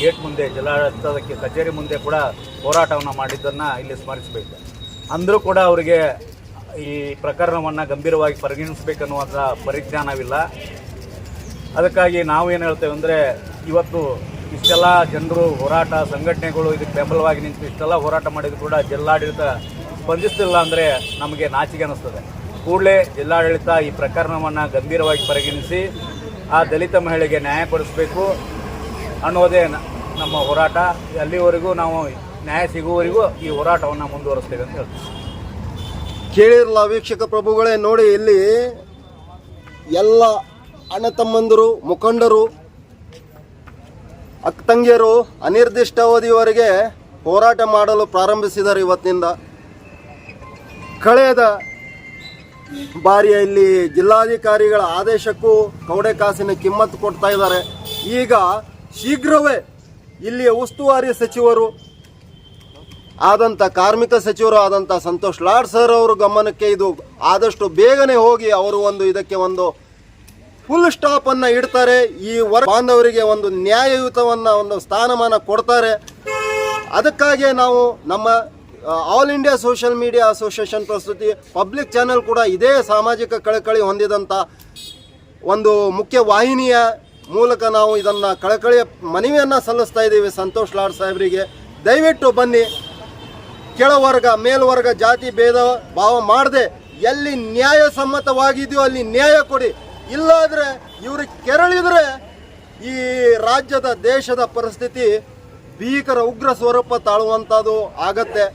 ಗೇಟ್ ಮುಂದೆ ಜಿಲ್ಲಾಡಳಿತದ ಕೆ- ಕಚೇರಿ ಮುಂದೆ ಕೂಡ ಹೋರಾಟವನ್ನು ಮಾಡಿದ್ದನ್ನು ಇಲ್ಲಿ ಸ್ಮರಿಸಬೇಕು. ಅಂದರೂ ಕೂಡ ಅವರಿಗೆ ಈ ಪ್ರಕರಣವನ್ನು ಗಂಭೀರವಾಗಿ ಪರಿಗಣಿಸಬೇಕನ್ನುವಂಥ ಪರಿಜ್ಞಾನವಿಲ್ಲ. ಅದಕ್ಕಾಗಿ ನಾವು ಏನು ಹೇಳ್ತೇವೆ ಅಂದರೆ, ಇವತ್ತು ಇಷ್ಟೆಲ್ಲ ಜನರು ಹೋರಾಟ, ಸಂಘಟನೆಗಳು ಇದಕ್ಕೆ ಬೆಂಬಲವಾಗಿ ನಿಂತು ಇಷ್ಟೆಲ್ಲ ಹೋರಾಟ ಮಾಡಿದ್ರು ಕೂಡ ಜಿಲ್ಲಾಡಳಿತ ಸ್ಪಂದಿಸ್ತಿಲ್ಲ ಅಂದರೆ ನಮಗೆ ನಾಚಿಕೆ ಅನ್ನಿಸ್ತದೆ ಕೂಡಲೇ ಜಿಲ್ಲಾಡಳಿತ ಈ ಪ್ರಕರಣವನ್ನು ಗಂಭೀರವಾಗಿ ಪರಿಗಣಿಸಿ ಆ ದಲಿತ ಮಹಿಳೆಗೆ ನ್ಯಾಯ ಕೊಡಿಸಬೇಕು ಅನ್ನೋದೇ ನಮ್ಮ ಹೋರಾಟ. ಅಲ್ಲಿವರೆಗೂ ನಾವು ನ್ಯಾಯ ಸಿಗುವವರೆಗೂ ಈ ಹೋರಾಟವನ್ನು ಮುಂದುವರಿಸ್ತೇವೆ ಅಂತ ಹೇಳ್ತೀವಿ ಕೇಳಿರಲ್ಲ ವೀಕ್ಷಕ ಪ್ರಭುಗಳೇ, ನೋಡಿ ಇಲ್ಲಿ ಎಲ್ಲ ಅಣ್ಣ ತಮ್ಮಂದರು, ಮುಖಂಡರು, ಅಕ್ಕ ತಂಗಿಯರು ಅನಿರ್ದಿಷ್ಟ ಅವಧಿಯವರೆಗೆ ಹೋರಾಟ ಮಾಡಲು ಪ್ರಾರಂಭಿಸಿದ್ದಾರೆ ಇವತ್ತಿನಿಂದ. ಕಳೆದ ಬಾರಿಯ ಇಲ್ಲಿ ಜಿಲ್ಲಾಧಿಕಾರಿಗಳ ಆದೇಶಕ್ಕೂ ಕೌಡೆ ಕಾಸಿನ ಕಿಮ್ಮತ್ತು ಕೊಡ್ತಾ ಇದ್ದಾರೆ. ಈಗ ಶೀಘ್ರವೇ ಇಲ್ಲಿಯ ಉಸ್ತುವಾರಿ ಸಚಿವರು ಆದಂಥ ಕಾರ್ಮಿಕ ಸಚಿವರು ಆದಂಥ ಸಂತೋಷ್ ಲಾಡ್ ಸರ್ ಅವರು ಗಮನಕ್ಕೆ ಇದು ಆದಷ್ಟು ಬೇಗನೆ ಹೋಗಿ ಅವರು ಒಂದು ಇದಕ್ಕೆ ಒಂದು ಫುಲ್ ಸ್ಟಾಪ್ ಅನ್ನ ಇಡ್ತಾರೆ. ಈ ವರ್ ಬಾಂಧವರಿಗೆ ಒಂದು ನ್ಯಾಯಯುತವನ್ನ ಒಂದು ಸ್ಥಾನಮಾನ ಕೊಡ್ತಾರೆ. ಅದಕ್ಕಾಗಿಯೇ ನಾವು ನಮ್ಮ all India social media association ಪ್ರಸ್ತುತಿ ಪಬ್ಲಿಕ್ ಚಾನೆಲ್ ಕೂಡ ಇದೇ ಸಾಮಾಜಿಕ ಕಳಕಳಿ ಹೊಂದಿದಂಥ ಒಂದು ಮುಖ್ಯ ವಾಹಿನಿಯ ಮೂಲಕ ನಾವು ಇದನ್ನು ಕಳಕಳಿಯ ಮನವಿಯನ್ನು ಸಲ್ಲಿಸ್ತಾ ಇದ್ದೀವಿ ಸಂತೋಷ್ ಲಾಡ್ ಸಾಹೇಬರಿಗೆ. ದಯವಿಟ್ಟು ಬನ್ನಿ. ಕೆಳವರ್ಗ, ಮೇಲ್ವರ್ಗ ಜಾತಿ ಭೇದ ಭಾವ ಮಾಡದೆ ಎಲ್ಲಿ ನ್ಯಾಯಸಮ್ಮತವಾಗಿದೆಯೋ ಅಲ್ಲಿ ನ್ಯಾಯ ಕೊಡಿ. ಇಲ್ಲಾದರೆ ಇವರು ಕೆರಳಿದರೆ ಈ ರಾಜ್ಯದ ದೇಶದ ಪರಿಸ್ಥಿತಿ ಭೀಕರ ಉಗ್ರ ಸ್ವರೂಪ ತಾಳುವಂಥದ್ದು ಆಗತ್ತೆ.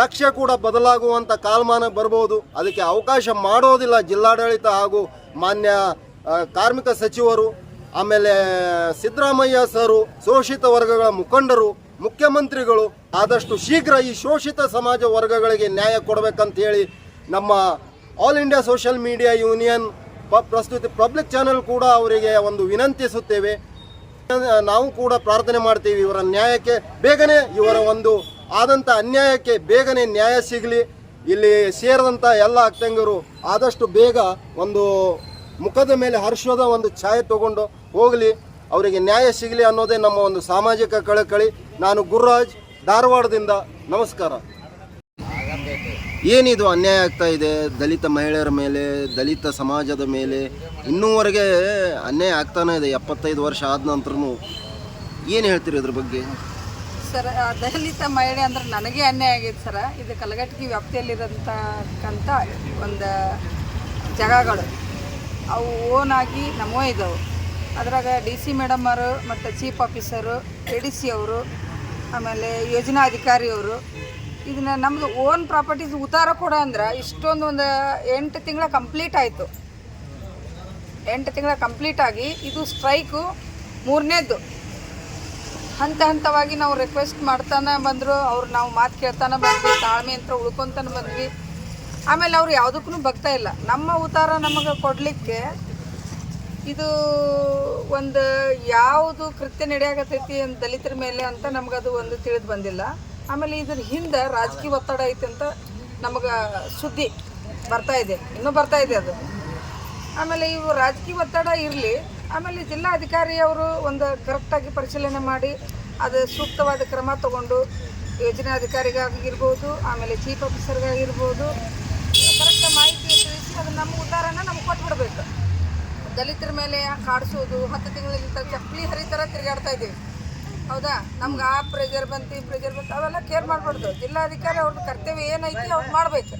ನಕ್ಷೆ ಕೂಡ ಬದಲಾಗುವಂಥ ಕಾಲಮಾನ ಬರ್ಬೋದು. ಅದಕ್ಕೆ ಅವಕಾಶ ಮಾಡೋದಿಲ್ಲ ಜಿಲ್ಲಾಡಳಿತ ಹಾಗೂ ಮಾನ್ಯ ಕಾರ್ಮಿಕ ಸಚಿವರು, ಆಮೇಲೆ, ಸಿದ್ದರಾಮಯ್ಯ ಸರು, ಶೋಷಿತ ವರ್ಗಗಳ ಮುಖಂಡರು, ಮುಖ್ಯಮಂತ್ರಿಗಳು ಆದಷ್ಟು ಶೀಘ್ರ ಈ ಶೋಷಿತ ಸಮಾಜ ವರ್ಗಗಳಿಗೆ ನ್ಯಾಯ ಕೊಡಬೇಕಂತ ಹೇಳಿ ನಮ್ಮ all India social media union ಪ, ಪ್ರಸ್ತುತಿ ಪಬ್ಲಿಕ್ ಚಾನೆಲ್ ಕೂಡ ಅವರಿಗೆ ಒಂದು ವಿನಂತಿಸುತ್ತೇವೆ. ನಾವು ಕೂಡ ಪ್ರಾರ್ಥನೆ ಮಾಡ್ತೀವಿ ಇವರ ನ್ಯಾಯಕ್ಕೆ. ಬೇಗನೆ ಇವರ ಒಂದು ಆದಂಥ ಅನ್ಯಾಯಕ್ಕೆ ಬೇಗನೆ ನ್ಯಾಯ ಸಿಗಲಿ. ಇಲ್ಲಿ ಸೇರಿದಂಥ ಎಲ್ಲ ಅಕ್ಕಂಗರು ಆದಷ್ಟು ಬೇಗ ಒಂದು ಮುಖದ ಮೇಲೆ ಹರ್ಷದ ಒಂದು ಛಾಯೆ ತಗೊಂಡು ಹೋಗಲಿ. ಅವರಿಗೆ ನ್ಯಾಯ ಸಿಗಲಿ ಅನ್ನೋದೇ ನಮ್ಮ ಒಂದು ಸಾಮಾಜಿಕ ಕಳಕಳಿ. ನಾನು ಗುರುರಾಜ್, ಧಾರವಾಡದಿಂದ ನಮಸ್ಕಾರ. ಏನಿದು ಅನ್ಯಾಯ ಆಗ್ತಾ ಇದೆ? ದಲಿತ ಮಹಿಳೆಯರ ಮೇಲೆ, ದಲಿತ ಸಮಾಜದ ಮೇಲೆ. ಇನ್ನೂವರೆಗೆ ಅನ್ಯಾಯ ಆಗ್ತಾನೇ ಇದೆ, ಎಪ್ಪತ್ತೈದು ವರ್ಷ ಆದ ನಂತರನು. ಏನು ಹೇಳ್ತೀರಿ ಇದ್ರ ಬಗ್ಗೆ? ಸರ್ ದಲಿತ ಮಹಿಳೆ ಅಂದ್ರೆ ನನಗೆ ಅನ್ಯಾಯ ಆಗೈತೆ ಸರ್. ಇದು ಕಲಘಟಗಿ ವ್ಯಾಪ್ತಿಯಲ್ಲಿರೋಂತಕ್ಕಂಥ ಒಂದು ಜಾಗಗಳು. ಅವು ಓನ್ ಆಗಿ ನಮೋ ಇದ್ದಾವೆ ಅದ್ರಾಗ ಡಿ ಸಿ ಮೇಡಮರು ಮತ್ತು chief officer, A D C ಅವರು, ಆಮೇಲೆ ಯೋಜನಾ ಅಧಿಕಾರಿಯವರು ಇದನ್ನ ನಮ್ಮದು ಓನ್ ಪ್ರಾಪರ್ಟೀಸ್ ಉತ್ತಾರ ಕೊಡ ಅಂದ್ರೆ ಇಷ್ಟೊಂದು ಒಂದು ಎಂಟು ತಿಂಗಳ ಕಂಪ್ಲೀಟ್ ಆಯಿತು. ಎಂಟು ತಿಂಗಳ ಕಂಪ್ಲೀಟ್ ಆಗಿ ಇದು ಸ್ಟ್ರೈಕು ಮೂರನೇದ್ದು. ಹಂತ ಹಂತವಾಗಿ ನಾವು ರಿಕ್ವೆಸ್ಟ್ ಮಾಡ್ತಾನೆ ಬಂದರು, ಅವ್ರು ನಾವು ಮಾತು ಕೇಳ್ತಾನೆ ಬಂದ್ವಿ, ತಾಳ್ಮೆ ಅಂತ ಉಳ್ಕೊತಾನೆ ಬಂದ್ವಿ. ಆಮೇಲೆ ಅವ್ರು ಯಾವುದಕ್ಕೂ ಬಗ್ತಾ ಇಲ್ಲ. ನಮ್ಮ ಉತ್ತಾರ ನಮಗೆ ಕೊಡಲಿಕ್ಕೆ ಇದು ಒಂದು ಯಾವುದು ಕೃತ್ಯ ನಡೆಯಾಗತೈತಿ ಅಂತ ದಲಿತರ ಮೇಲೆ ಅಂತ ನಮಗದು ಒಂದು ತಿಳಿದು ಬಂದಿಲ್ಲ. ಆಮೇಲೆ ಇದ್ರ ಹಿಂದೆ ರಾಜಕೀಯ ಒತ್ತಡ ಐತೆ ಅಂತ ನಮಗೆ ಸುದ್ದಿ ಬರ್ತಾ ಇದೆ. ಇನ್ನೂ ಬರ್ತಾ ಇದೆ ಅದು. ಆಮೇಲೆ ಇವು ರಾಜಕೀಯ ಒತ್ತಡ ಇರಲಿ ಆಮೇಲೆ ಜಿಲ್ಲಾಧಿಕಾರಿ ಅವರು ಒಂದು ಕರೆಕ್ಟಾಗಿ ಪರಿಶೀಲನೆ ಮಾಡಿ, ಅದು ಸೂಕ್ತವಾದ ಕ್ರಮ ತಗೊಂಡು ಯೋಜನಾಧಿಕಾರಿಗಾಗಿರ್ಬೋದು ಆಮೇಲೆ ಚೀಫ್ ಆಫೀಸರ್ಗಾಗಿರ್ಬೋದು ಕರೆಕ್ಟ್ ಮಾಹಿತಿ ತಿಳಿಸಿ ಅದು ನಮ್ಮ ಉದ್ದಾರನ ನಮ್ಗೆ ಕೊಟ್ಬಿಡ್ಬೇಕು. ದಲಿತರ ಮೇಲೆ ಕಾಡಿಸೋದು, ಹತ್ತು ತಿಂಗಳಿಂದ ಚಪ್ಪಲಿ ಹರಿ ಥರ ತಿರುಗಾಡ್ತಾ ಇದ್ದೀವಿ. ಹೌದಾ? ನಮ್ಗೆ ಆ ಪ್ರೆಜರ್ ಬಂತು, ಈ ಪ್ರೆಜರ್ ಬಂತು, ಅವೆಲ್ಲ ಕೇರ್ ಮಾಡಬಾರ್ದು. ಜಿಲ್ಲಾಧಿಕಾರಿ ಅವ್ರದ್ದು ಕರ್ತವ್ಯ ಏನೈತಿ ಅವ್ರು ಮಾಡ್ಬೇಕು.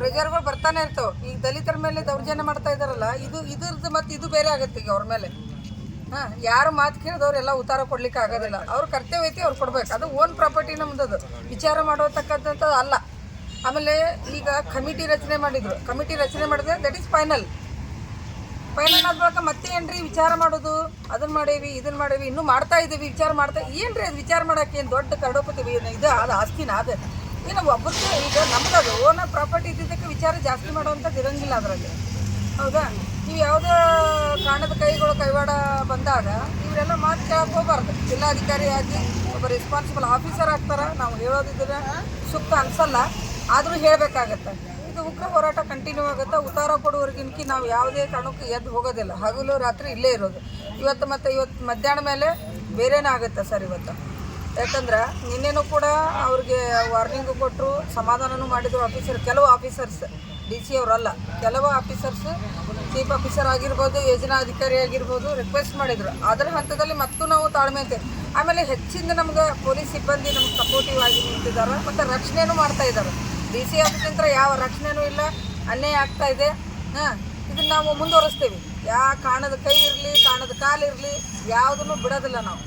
ಪ್ರೆಜರ್ಗಳು ಬರ್ತಾನೆ ಇರ್ತಾವೆ. ಈಗ ದಲಿತರ ಮೇಲೆ ದೌರ್ಜನ್ಯ ಮಾಡ್ತಾ ಇದಾರಲ್ಲ ಇದು ಇದ್ರದ್ದು ಮತ್ತೆ ಇದು ಬೇರೆ ಆಗುತ್ತೆ ಈಗ ಅವ್ರ ಮೇಲೆ. ಹಾ, ಯಾರು ಮಾತು ಕೇಳಿದವ್ರೆಲ್ಲ ಉತ್ತಾರ ಕೊಡ್ಲಿಕ್ಕೆ ಆಗೋದಿಲ್ಲ. ಅವ್ರ ಕರ್ತವ್ಯ ಐತಿ ಅವ್ರು ಕೊಡ್ಬೇಕು. ಅದು ಓನ್ ಪ್ರಾಪರ್ಟಿ ನಮ್ದು ವಿಚಾರ ಮಾಡೋತಕ್ಕಂಥದ್ದು ಅಲ್ಲ. ಆಮೇಲೆ ಈಗ ಕಮಿಟಿ ರಚನೆ ಮಾಡಿದ್ರು. ಕಮಿಟಿ ರಚನೆ ಮಾಡಿದ್ರೆ ದಟ್ ಈಸ್ ಫೈನಲ್ ಫೈನಲ್ ಆದ ಬಳಿಕ ಮತ್ತೆ ಏನ್ರಿ ವಿಚಾರ ಮಾಡೋದು? ಅದನ್ನ ಮಾಡೇವಿ ಇದನ್ನ ಮಾಡೇವಿ, ಇನ್ನೂ ಮಾಡ್ತಾ ಇದೀವಿ, ವಿಚಾರ ಮಾಡ್ತಾ ಏನ್ರಿ ಅದು ವಿಚಾರ ಮಾಡಕ್ಕೆ ಏನು ದೊಡ್ಡ ಕರಡೋಪತಿ ಇದು ಅದು ಆಸ್ತಿನ ಅದು? ಏನು ಒಬ್ಬರಿಗೆ ಈಗ ನಮ್ದದು ಓನ ಪ್ರಾಪರ್ಟಿ ಇದ್ದಿದ್ದಕ್ಕೆ ವಿಚಾರ ಜಾಸ್ತಿ ಮಾಡುವಂಥದ್ದು ಇರಂಗಿಲ್ಲ ಅದರಲ್ಲಿ. ಹೌದಾ? ನೀವು ಯಾವುದೇ ಕಾಣದ ಕೈಗಳು ಕೈವಾಡ ಬಂದಾಗ ಇವರೆಲ್ಲ ಮಾತು ಕೇಳಕ್ಕೆ ಹೋಗ್ಬಾರ್ದು. ಜಿಲ್ಲಾಧಿಕಾರಿ ಆಗಿ ಒಬ್ಬ ರೆಸ್ಪಾನ್ಸಿಬಲ್ ಆಫೀಸರ್ ಆಗ್ತಾರೆ. ನಾವು ಹೇಳೋದಿದ್ರೆ ಸೂಕ್ತ ಅನಿಸಲ್ಲ. ಆದರೂ ಹೇಳಬೇಕಾಗತ್ತೆ. ಇದು ಉಗ್ರ ಹೋರಾಟ ಕಂಟಿನ್ಯೂ ಆಗುತ್ತೆ. ಉತ್ತಾರ ಕೊಡುವವರೆಗಿನ್ಕಿ ನಾವು ಯಾವುದೇ ಕಾರಣಕ್ಕೂ ಎದ್ದು ಹೋಗೋದಿಲ್ಲ. ಹಗಲು ರಾತ್ರಿ ಇಲ್ಲೇ ಇರೋದು. ಇವತ್ತು ಮತ್ತು ಇವತ್ತು ಮಧ್ಯಾಹ್ನ ಮೇಲೆ ಬೇರೆನೇ ಆಗುತ್ತೆ ಸರ್ ಇವತ್ತು. ಯಾಕಂದ್ರೆ ನಿನ್ನೆನೂ ಕೂಡ ಅವ್ರಿಗೆ ವಾರ್ನಿಂಗ್ ಕೊಟ್ಟರು ಸಮಾಧಾನನೂ ಮಾಡಿದ್ರು ಆಫೀಸರ್ ಕೆಲವು ಆಫೀಸರ್ಸ್ ಡಿ ಸಿ ಅವರಲ್ಲ, ಕೆಲವು ಆಫೀಸರ್ಸ್ ಚೀಫ್ ಆಫೀಸರ್ ಆಗಿರ್ಬೋದು, ಯೋಜನಾ ಅಧಿಕಾರಿ ಆಗಿರ್ಬೋದು ರಿಕ್ವೆಸ್ಟ್ ಮಾಡಿದ್ರು. ಅದರ ಹಂತದಲ್ಲಿ ಮತ್ತೂ ನಾವು ತಾಳ್ಮೆ ಅಂತೇವೆ ಆಮೇಲೆ ಹೆಚ್ಚಿಂದ ನಮ್ಗೆ ಪೊಲೀಸ್ ಸಿಬ್ಬಂದಿ ನಮ್ಗೆ ಸಪೋರ್ಟಿವ್ ಆಗಿ ನಿಂತಿದ್ದಾರೆ, ಮತ್ತು ರಕ್ಷಣೆನೂ ಮಾಡ್ತಾ ಇದ್ದಾರೆ. ಡಿ ಸಿ ಆಫೀಸಿಂದ ಯಾವ ರಕ್ಷಣೆನೂ ಇಲ್ಲ, ಅನ್ಯಾಯ ಆಗ್ತಾ ಇದೆ. ಹಾಂ, ಇದನ್ನು ನಾವು ಮುಂದುವರಿಸ್ತೇವೆ. ಯಾವ ಕಾಣದ ಕೈ ಇರಲಿ, ಕಾಣದ ಕಾಲು ಇರಲಿ, ಯಾವುದನ್ನು ಬಿಡೋದಿಲ್ಲ ನಾವು.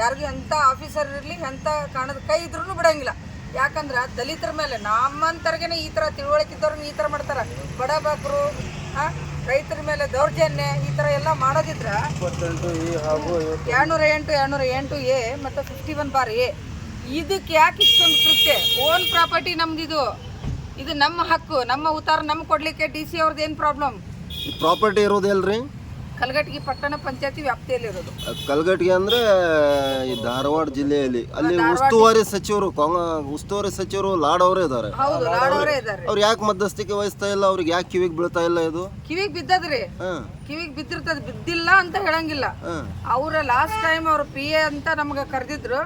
ಯಾರಿಗೂ ಎಂಥ ಆಫೀಸರ್ ಇರಲಿ ಎಂಥ ಕಾಣದ ಕೈ ಇದ್ರೂ ಬಿಡಂಗಿಲ್ಲ. ಯಾಕಂದ್ರೆ ದಲಿತರ ಮೇಲೆ ನಮ್ಮಂತರ್ಗೆನೆ ಈ ಥರ ತಿಳುವಳಿಕಿದ್ದವ್ರನ್ನ ಈ ಥರ ಮಾಡ್ತಾರೆ. ಬಡ ಬಬ್ರು ಹಾಂ ರೈತರ ಮೇಲೆ ದೌರ್ಜನ್ಯ ಈ ಥರ ಎಲ್ಲ ಮಾಡೋದಿದ್ರೆ ಎರಡ್ನೂರ ಎಂಟು ಎರಡ್ನೂರ ಎಂಟು ಎ ಮತ್ತು ಫಿಫ್ಟಿ ಒನ್ ಬಾರ್ ಎ. ಇದಕ್ಕೆ ಯಾಕೆ ಇಷ್ಟೊಂದು ಕೃತ್ಯ ಓನ್ ಪ್ರಾಪರ್ಟಿ ನಮ್ದಿದು. ಇದು ನಮ್ಮ ಹಕ್ಕು. ನಮ್ಮ ಉತ್ತಾರ ನಮ್ಗೆ ಕೊಡ್ಲಿಕ್ಕೆ ಡಿ ಸಿ ಅವ್ರದ್ದು ಏನು ಪ್ರಾಬ್ಲಮ್ ಪ್ರಾಪರ್ಟಿ ಇರೋದು ಎಲ್ರಿ ಕಲಗಟಗಿ ಪಟ್ಟಣ ಪಂಚಾಯತಿ ವ್ಯಾಪ್ತಿಯಲ್ಲಿರೋದು. ಕಲ್ಗಟ್ಟಿಗೆ ಅಂದ್ರೆ ಈ ಧಾರವಾಡ ಜಿಲ್ಲೆಯಲ್ಲಿ. ಅಲ್ಲಿ ಉಸ್ತುವಾರಿ ಸಚಿವರು ಉಸ್ತುವಾರಿ ಸಚಿವರು ಲಾಡ್ ಅವರೇ ಇದ್ದಾರೆ ಹೌದು ಲಾಡವರೇ ಇದ್ದಾರೆ ಅವ್ರು ಯಾಕೆ ಮಧ್ಯಸ್ಥಿಕೆ ವಹಿಸ್ತಾ ಇಲ್ಲ ಅವ್ರಿಗೆ ಯಾಕೆ ಕಿವಿಗೆ ಬೀಳ್ತಾ ಇಲ್ಲ ಇದು? ಕಿವಿಗೆ ಬಿದ್ದದ್ರಿ. ಹಾಂ. ಕಿವಿಗೆ ಬಿದ್ದಿರ್ತದ ಬಿದ್ದಿಲ್ಲ ಅಂತ ಹೇಳಂಗಿಲ್ಲ. ಅವರ ಅವ್ರ ಲಾಸ್ಟ್ ಟೈಮ್ ಅವ್ರು ಪಿ ಎ ಅಂತ ನಮ್ಗೆ ಕರೆದಿದ್ರು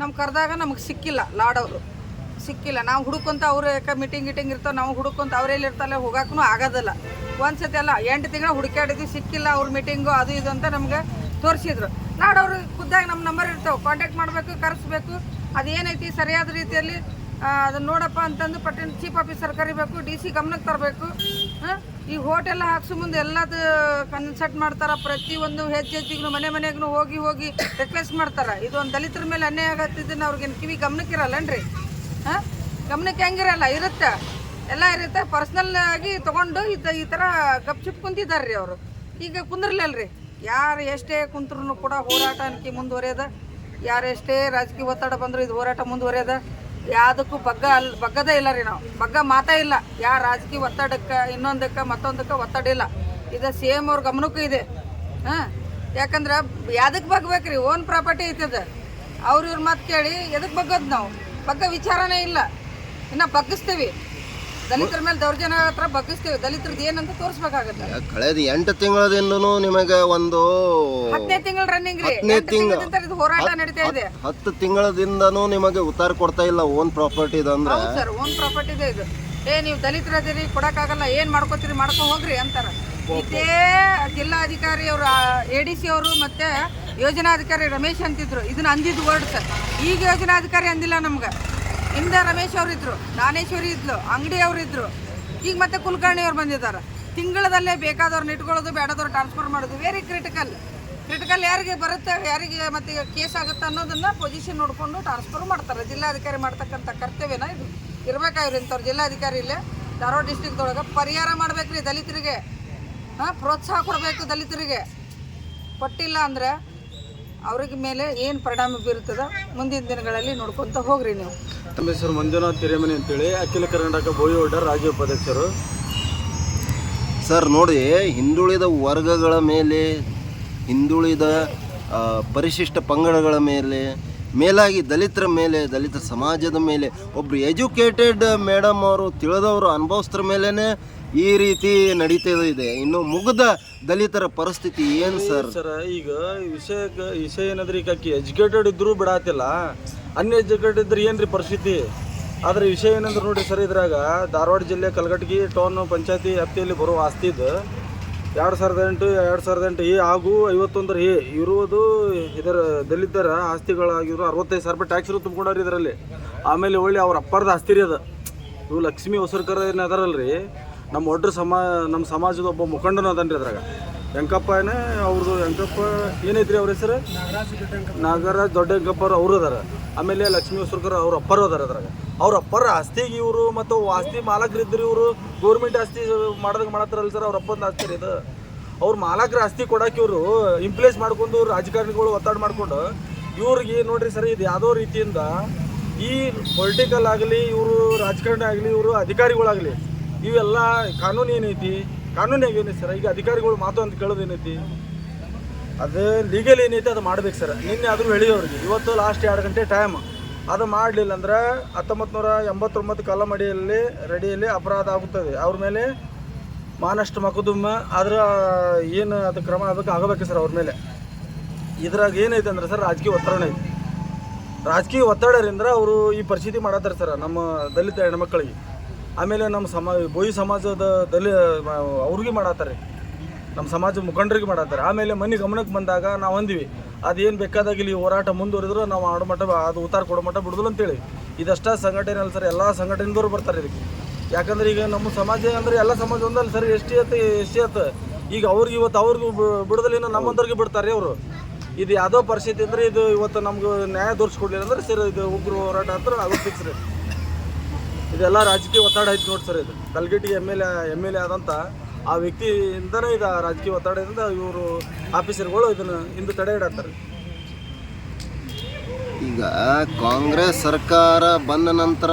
ನಮ್ ಕರೆದಾಗ ನಮ್ಗೆ ಸಿಕ್ಕಿಲ್ಲ ಲಾಡ್ ಅವರು. ಸಿಕ್ಕಿಲ್ಲ. ನಾವು ಹುಡುಕೊಂತ ಅವ್ರು ಯಾಕೆ ಮೀಟಿಂಗ್ ಗೀಟಿಂಗ್ ಇರ್ತಾವ ನಾವು ಹುಡುಕೊಂತ ಅವ್ರೆಲ್ಲಿ ಇರ್ತಾಳೆ ಹೋಗಾಕೂ ಆಗೋದಿಲ್ಲ. ಒಂದ್ಸತಿ ಅಲ್ಲ, ಎಂಟು ತಿಂಗಳು ಹುಡುಕಾಡಿದ್ವಿ ಸಿಕ್ಕಿಲ್ಲ ಅವ್ರ ಮೀಟಿಂಗು ಅದು ಇದು ಅಂತ ನಮಗೆ ತೋರಿಸಿದ್ರು. ನಾಡು ಅವ್ರು ಖುದ್ದಾಗ ನಮ್ಮ ನಂಬರ್ ಇರ್ತಾವೆ. ಕಾಂಟ್ಯಾಕ್ಟ್ ಮಾಡಬೇಕು, ಕರೆಸ್ಬೇಕು. ಅದೇನೈತಿ, ಸರಿಯಾದ ರೀತಿಯಲ್ಲಿ ಅದನ್ನ ನೋಡಪ್ಪ ಅಂತಂದು ಪಟ್ಟಣ ಚೀಫ್ ಆಫೀಸರ್ ಕರಿಬೇಕು ಡಿ ಸಿ ಗಮನಕ್ಕೆ ತರಬೇಕು. ಈ ಹೋಟೆಲ್ ಹಾಕ್ಸೋ ಮುಂದೆ ಎಲ್ಲದು ಕನ್ಸಲ್ಟ್ ಮಾಡ್ತಾರೆ. ಪ್ರತಿಯೊಂದು ಹೆಜ್ಜೆ ಹೆಜ್ಜೆಗೂ ಮನೆ ಮನೆಗೂ ಹೋಗಿ ಹೋಗಿ ರಿಕ್ವೆಸ್ಟ್ ಮಾಡ್ತಾರೆ. ಇದು ಒಂದು ದಲಿತರ ಮೇಲೆ ಅನ್ಯಾಯ ಆಗತ್ತಿದ್ದನ್ನ ಅವ್ರಿಗೇನು ಕಿವಿ ಗಮನಕ್ಕಿರಲ್ಲನ್ರಿ ಗಮನಕ್ಕೆ ಹೆಂಗಿರಲ್ಲ, ಇರುತ್ತೆ. ಎಲ್ಲ ಇರುತ್ತೆ. ಪರ್ಸ್ನಲ್ ಆಗಿ ತಗೊಂಡು ಈ ಥರ ಗಪ್ಚುಪ್ ಕುಂತಿದ್ದಾರೆ ರೀ ಅವರು. ಈಗ ಕುಂದಿರ್ಲಿಲ್ಲರಿ ಯಾರು ಎಷ್ಟೇ ಕುಂತ್ರು ಕೂಡ ಹೋರಾಟ ಅನ್ಕಿ ಮುಂದುವರಿಯದ. ಯಾರು ಎಷ್ಟೇ ರಾಜಕೀಯ ಒತ್ತಡ ಬಂದರೂ ಇದು ಹೋರಾಟ ಮುಂದುವರಿಯದ. ಯಾವುದಕ್ಕೂ ಬಗ್ಗ ಅಲ್ಲಿ ಬಗ್ಗದೇ ಇಲ್ಲ ರೀ ನಾವು. ಬಗ್ಗ ಮಾತಾ ಇಲ್ಲ. ಯಾರು ರಾಜಕೀಯ ಒತ್ತಡಕ್ಕೆ, ಇನ್ನೊಂದಕ್ಕೆ, ಮತ್ತೊಂದಕ್ಕೆ ಒತ್ತಡ ಇಲ್ಲ. ಇದು ಸಿ ಎಂ ಅವ್ರ ಗಮನಕ್ಕೂ ಇದೆ. ಹಾಂ? ಯಾಕಂದ್ರೆ ಯಾವ್ದಕ್ಕೆ ರೀ ಓನ್ ಪ್ರಾಪರ್ಟಿ ಐತದ. ಅವ್ರ ಇವ್ರ ಮಾತು ಕೇಳಿ ಎದಕ್ಕೆ ಬಗ್ಗದ್ ನಾವು? ಬಗ್ಗ ವಿಚಾರನೇ ಇಲ್ಲ. ಇನ್ನು ಬಗ್ಗಿಸ್ತೀವಿ. ದಲಿತರ ಮೇಲೆ ದೌರ್ಜನ್ಯ ಹತ್ರ ಬಗ್ಗಿಸ್ತೀವಿ. ದಲಿತರದ್ದು ಏನಂತ ತೋರಿಸ್ಬೇಕಾಗತ್ತೆ. ಕಳೆದ ಎಂಟು ತಿಂಗಳದಿಂದನೂ ನಿಮಗೆ ಒಂದು ಹತ್ತನೇ ತಿಂಗಳ ರನ್ನಿಂಗ್ ರೀ. ಹತ್ತನೇ ತಿಂಗಳ. ತಿಂಗಳಿಂದ ಹೋರಾಟ ನಡೀತಾ ಇದೆ. ಹತ್ತು ತಿಂಗಳದಿಂದನೂ ನಿಮಗೆ ಉತ್ತಾರ ಕೊಡ್ತಾ ಇಲ್ಲ ಓನ್ ಪ್ರಾಪರ್ಟಿ ಅಂದ್ರೆ. ಸರ್ ಓನ್ ಪ್ರಾಪರ್ಟಿ ಇದೆ ಇದು. ಏ ನೀವು ದಲಿತರ ಅದೀರಿ ಕೊಡಕ್ಕಾಗಲ್ಲ ಏನ್ ಮಾಡ್ಕೋತೀರಿ ಮಾಡ್ಕೊಂಡು ಹೋಗ್ರಿ ಅಂತಾರ. ಇದೇ ಜಿಲ್ಲಾಧಿಕಾರಿ ಅವರು ಎ ಡಿ ಸಿ ಅವರು ಮತ್ತೆ ಯೋಜನಾಧಿಕಾರಿ ರಮೇಶ್ ಅಂತಿದ್ರು. ಇದನ್ನ ಅಂದಿದ್ದು ವರ್ಡ್ ಸರ್. ಈಗ ಯೋಜನಾಧಿಕಾರಿ ಅಂದಿಲ್ಲ ನಮ್ಗೆ. ಹಿಂದೆ ರಮೇಶ್ ಅವ್ರು ಇದ್ರು ದಾನೇಶ್ವರಿ ಇದ್ಲು, ಅಂಗಡಿ ಅವ್ರು ಇದ್ರು ಈಗ ಮತ್ತೆ ಕುಲಕರ್ಣಿ ಅವ್ರು ಬಂದಿದ್ದಾರೆ. ತಿಂಗಳದಲ್ಲೇ ಬೇಕಾದವ್ರನ್ನ ಇಟ್ಕೊಳ್ಳೋದು ಬೇಡದವ್ರು ಟ್ರಾನ್ಸ್ಫರ್ ಮಾಡೋದು ವೆರಿ ಕ್ರಿಟಿಕಲ್ ಕ್ರಿಟಿಕಲ್ ಯಾರಿಗೆ ಬರುತ್ತೆ, ಯಾರಿಗೆ ಮತ್ತೆ ಕೇಸ್ ಆಗುತ್ತೆ ಅನ್ನೋದನ್ನ ಪೊಸಿಷನ್ ನೋಡಿಕೊಂಡು ಟ್ರಾನ್ಸ್ಫರ್ ಮಾಡ್ತಾರೆ. ಜಿಲ್ಲಾಧಿಕಾರಿ ಮಾಡ್ತಕ್ಕಂಥ ಕರ್ತವ್ಯನ ಇದು. ಇರ್ಬೇಕಾಗಿರು ಇಂಥವ್ರು ಜಿಲ್ಲಾಧಿಕಾರಿ ಇಲ್ಲೇ, ಧಾರವಾಡ ಡಿಸ್ಟಿಕ್ದೊಳಗೆ ಪರಿಹಾರ ಮಾಡ್ಬೇಕ್ರಿ ದಲಿತರಿಗೆ. ಹಾಂ, ಪ್ರೋತ್ಸಾಹ ಕೊಡಬೇಕು ದಲಿತರಿಗೆ. ಕೊಟ್ಟಿಲ್ಲ ಅಂದ್ರೆ ಅವ್ರಿಗೆ ಮೇಲೆ ಏನು ಪರಿಣಾಮ ಬೀರುತ್ತದ ಮುಂದಿನ ದಿನಗಳಲ್ಲಿ ನೋಡ್ಕೊತ ಹೋಗ್ರಿ ನೀವು. ನಮ್ಮ ಹೆಸರು ಮಂಜುನಾಥ್ ಹಿರೇಮನಿ ಅಂತೇಳಿ. ಅಖಿಲ ಕರ್ನಾಟಕ ಬೋಯಿ ರಾಜ್ಯ ಉಪಾಧ್ಯಕ್ಷರು. ಸರ್ ನೋಡಿ ಹಿಂದುಳಿದ ವರ್ಗಗಳ ಮೇಲೆ ಹಿಂದುಳಿದ ಪರಿಶಿಷ್ಟ ಪಂಗಡಗಳ ಮೇಲೆ ಮೇಲಾಗಿ ದಲಿತರ ಮೇಲೆ ದಲಿತ ಸಮಾಜದ ಮೇಲೆ ಒಬ್ಬರು ಎಜುಕೇಟೆಡ್ ಮೇಡಮ್ ಅವರು ತಿಳಿದವರು ಅನುಭವಿಸ್ತರ ಮೇಲೇ ಈ ರೀತಿ ನಡೀತಾ ಇದೆ. ಇನ್ನು ಮುಗ್ದ ದಲಿತರ ಪರಿಸ್ಥಿತಿ ಏನು ಸರ್? ಸರ್? ಈಗ ವಿಷಯ ವಿಷಯಕ್ಕೆ ವಿಷಯ ಏನಂದ್ರೆ ಈಗ ಆಕಿ ಎಜುಕೇಟೆಡ್ ಇದ್ರು ಬಿಡಾತಿಲ್ಲ ಅನ್ಎಜುಕೇಟೆಡ್ ಇದ್ರೆ ಏನ್ರಿ ಪರಿಸ್ಥಿತಿ? ಆದ್ರೆ ವಿಷಯ ಏನಂದ್ರೆ ನೋಡಿ ಸರ್ ಇದ್ರಾಗ ಧಾರವಾಡ ಜಿಲ್ಲೆ ಕಲಘಟಗಿ ಟೌನ್ ಪಂಚಾಯತಿ ವ್ಯಾಪ್ತಿಯಲ್ಲಿ ಬರುವ ಆಸ್ತಿ ಇದು. ಎರಡು ಸಾವಿರದ ಎಂಟು ಎರಡು ಸಾವಿರದ ಎಂಟು ಎ ಹಾಗೂ ಐವತ್ತೊಂದರ ಎ ಇರುವುದು ಇದರ ದಲಿತರ ಆಸ್ತಿಗಳಾಗಿರೋ ಅರವತ್ತೈದು ಸಾವಿರ ರೂಪಾಯಿ ಟ್ಯಾಕ್ಸ್ ತುಂಬಿಕೊಂಡಾರ ಇದರಲ್ಲಿ. ಆಮೇಲೆ ಒಳ್ಳೆ ಅವ್ರ ಅಪ್ಪರ್ದ ಆಸ್ತಿ ರೀ ಅದು. ಇವು ಲಕ್ಷ್ಮೀ ಹೊಸರ್ಕರ್ ಏನು ಅದಾರಲ್ರಿ. ನಮ್ಮ ಒಡ್ರ ಸಮಾ, ನಮ್ಮ ಸಮಾಜದ ಒಬ್ಬ ಮುಖಂಡನ ಅದನ್ರಿ ಅದ್ರಾಗ. ವೆಂಕಪ್ಪನೇ ಅವ್ರದ್ದು ವೆಂಕಪ್ಪ ಏನೈತ್ರಿ ಅವ್ರ ಹೆಸರು? ನಾಗರಾಜ್ ದೊಡ್ಡ ವೆಂಕಪ್ಪ ಅವ್ರು ಅವ್ರು ಅದಾರ. ಆಮೇಲೆ ಲಕ್ಷ್ಮೀ ಹೊಸರ್ಕರ್ ಅವ್ರ ಅಪ್ಪರು ಅದಾರ ಅದ್ರಾಗ. ಅವ್ರ ಅಪ್ಪರ ಆಸ್ತಿಗೆ ಇವರು ಮತ್ತು ಆಸ್ತಿ ಮಾಲಕರಿದ್ದರು ಇವರು, ಗೌರ್ಮೆಂಟ್ ಆಸ್ತಿ ಮಾಡೋದಕ್ಕೆ ಮಾಡತ್ತಾರಲ್ಲ ಸರ್, ಅವ್ರ ಅಪ್ಪನ ಆಸ್ತಿ ರೀ ಇದು. ಅವ್ರ ಮಾಲಕರ ಆಸ್ತಿ ಕೊಡೋಕೆ ಇವರು ಇಂಪ್ಲೇಸ್ ಮಾಡ್ಕೊಂಡು ರಾಜಕಾರಣಿಗಳು ಒತ್ತಡ ಮಾಡ್ಕೊಂಡು ಇವ್ರಿಗೆ ನೋಡ್ರಿ ಸರ್, ಇದು ಯಾವುದೋ ರೀತಿಯಿಂದ ಈ ಪೊಲಿಟಿಕಲ್ ಆಗಲಿ, ಇವರು ರಾಜಕಾರಣಿ ಆಗಲಿ, ಇವರು ಅಧಿಕಾರಿಗಳಾಗಲಿ ಇವೆಲ್ಲ ಕಾನೂನು ಏನೈತಿ? ಕಾನೂನಾಗ ಏನೈತಿ ಸರ್? ಈಗ ಅಧಿಕಾರಿಗಳು ಮಾತು ಅಂತ ಕೇಳೋದು ಏನೈತಿ? ಅದು ಲೀಗಲ್ ಏನೈತಿ ಅದು ಮಾಡ್ಬೇಕು ಸರ್. ನಿನ್ನೆ ಆದರೂ ಹೇಳಿದವ್ರಿಗೆ. ಇವತ್ತು ಲಾಸ್ಟ್ ಎರಡು ಗಂಟೆ ಟೈಮ್ ಅದು ಮಾಡಲಿಲ್ಲ ಅಂದ್ರೆ ಹತ್ತೊಂಬತ್ತು ನೂರ ಎಂಬತ್ತೊಂಬತ್ತು ಕಲಂ ಅಡಿಯಲ್ಲಿ ರೆಡಿಯಲ್ಲಿ ಅಪರಾಧ ಆಗುತ್ತದೆ. ಅವ್ರ ಮೇಲೆ ಮಾನಷ್ಟು ಮಕದುಮ್ಮ ಅದರ ಏನು ಅದು ಕ್ರಮ ಆಗಬೇಕು ಆಗಬೇಕು ಸರ್ ಅವ್ರ ಮೇಲೆ. ಇದ್ರಾಗ ಏನೈತೆ ಅಂದ್ರೆ ಸರ್ ರಾಜಕೀಯ ಒತ್ತಡ ಐತಿ. ರಾಜಕೀಯ ಒತ್ತಡರಿಂದ ಅವರು ಈ ಪರಿಸ್ಥಿತಿ ಮಾಡತ್ತಾರೆ ಸರ್ ನಮ್ಮ ದಲಿತ ಹೆಣ್ಮಕ್ಳಿಗೆ. ಆಮೇಲೆ ನಮ್ಮ ಸಮ, ಬೋಯಿ ಸಮಾಜದ ದಲಿ ಅವ್ರಿಗೆ ಮಾಡತ್ತಾರೆ ನಮ್ಮ ಸಮಾಜ ಮುಖಂಡರಿಗೆ ಮಾಡತ್ತಾರೆ ಆಮೇಲೆ ಮನೆ ಗಮನಕ್ಕೆ ಬಂದಾಗ ನಾವು ಅಂದ್ವಿ, ಅದೇನು ಬೇಕಾದಾಗಿಲ್ಲಿ ಈ ಹೋರಾಟ ಮುಂದುವರಿದ್ರು ನಾವು ಆಡೋ ಮಟ್ಟ, ಅದು ಉತ್ತಾರ ಕೊಡೋ ಮಟ್ಟ ಬಿಡುದಿಲ್ಲ ಅಂತೇಳಿ. ಇದಷ್ಟೇ ಸಂಘಟನೆ ಅಲ್ಲ ಸರ್, ಎಲ್ಲ ಸಂಘಟನೆದವ್ರು ಬರ್ತಾರೆ ಇದಕ್ಕೆ. ಯಾಕಂದ್ರೆ ಈಗ ನಮ್ಮ ಸಮಾಜ ಅಂದರೆ ಎಲ್ಲ ಸಮಾಜ ಒಂದಲ್ಲ ಸರ್, ಎಸ್ ಟಿ ಎಷ್ಟು ಎಸ್ ಈಗ ಅವ್ರಿಗೆ ಇವತ್ತು ಅವ್ರಿಗೂ ಬಿಡೋದಿಲ್ಲ, ಇನ್ನು ನಮ್ಮಂದವ್ರಿಗೆ ಬಿಡ್ತಾರೆ ಅವರು ಇದು ಯಾವುದೋ ಪರಿಸ್ಥಿತಿ ಅಂದ್ರೆ ಇದು ಇವತ್ತು ನಮ್ಗೆ ನ್ಯಾಯ ತೋರಿಸ್ಕೊಡ್ಲಿಲ್ಲ ಅಂದ್ರೆ ಸರ್, ಇದು ಉಗ್ರ ಹೋರಾಟ ಅಂತ ನಾವು ಫಿಕ್ಸ್ ರೀ. ಇದೆಲ್ಲ ರಾಜಕೀಯ ಒತ್ತಡ ಐತೆ ನೋಡಿ ಸರ್ ಇದು. Kalghatgi M L A M L A ಆದಂಥ ಆ ವ್ಯಕ್ತಿಯಿಂದನೇ ಇದು ರಾಜಕೀಯ ಒತ್ತಡದಿಂದ ಇವರು ಆಫೀಸರ್ಗಳು ಇದನ್ನು ಇಂದು ತಡೆ ಇಡತ್ತಾರೆ. ಈಗ ಕಾಂಗ್ರೆಸ್ ಸರ್ಕಾರ ಬಂದ ನಂತರ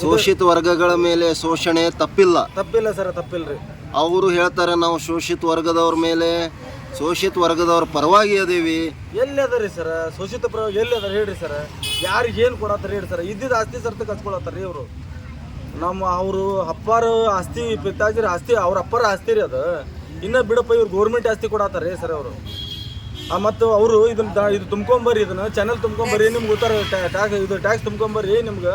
ಶೋಷಿತ ವರ್ಗಗಳ ಮೇಲೆ ಶೋಷಣೆ ತಪ್ಪಿಲ್ಲ. ತಪ್ಪಿಲ್ಲ ಸರ್ ತಪ್ಪಿಲ್ಲ ರೀ ಅವರು ಹೇಳ್ತಾರೆ ನಾವು ಶೋಷಿತ ವರ್ಗದವ್ರ ಮೇಲೆ ಶೋಷಿತ ವರ್ಗದವ್ರ ಪರವಾಗಿ ಅದೇವಿ? ಎಲ್ಲಿ ಅದ ರೀ ಸರ್? ಶೋಷಿತ ಪರವಾಗಿ ಎಲ್ಲಿ ಅದಾರ ಹೇಳ್ರಿ ಸರ್? ಯಾರಿಗೆ ಏನು ಕೊಡತ್ತಾರ ಹೇಳ್ರಿ ಸರ್? ಇದ್ದಿದ್ದ ಆಸ್ತಿ ಸರ್ತ ಕಚ್ಕೊಳತ್ತಾರ ರೀ ಅವರು ನಮ್ಮ ಅವರು ಅಪ್ಪಾರ ಆಸ್ತಿ, ಪಿತಾಜಿರ ಆಸ್ತಿ, ಅವ್ರ ಅಪ್ಪರ ಆಸ್ತಿ ರೀ ಅದು. ಇನ್ನ ಬಿಡಪ್ಪ ಇವ್ರು ಗೌರ್ಮೆಂಟ್ ಆಸ್ತಿ ಕೊಡತ್ತಾರ ರೀ ಸರ್ ಅವರು. ಮತ್ತು ಅವರು ಇದನ್ನ ಇದು ತುಂಬ್ಕೊಂಬರ್ರಿ ಇದನ್ನ ಚಾನಲ್ ತುಂಬ್ಕೊಂಬರ್ರಿ, ನಿಮ್ಗೆ ಉತ್ತಾರ ಟ್ಯಾಕ್ಸ್ ಇದು ಟ್ಯಾಕ್ಸ್ ತುಂಬ್ಕೊಂಬರ್ರಿ, ನಿಮ್ಗೆ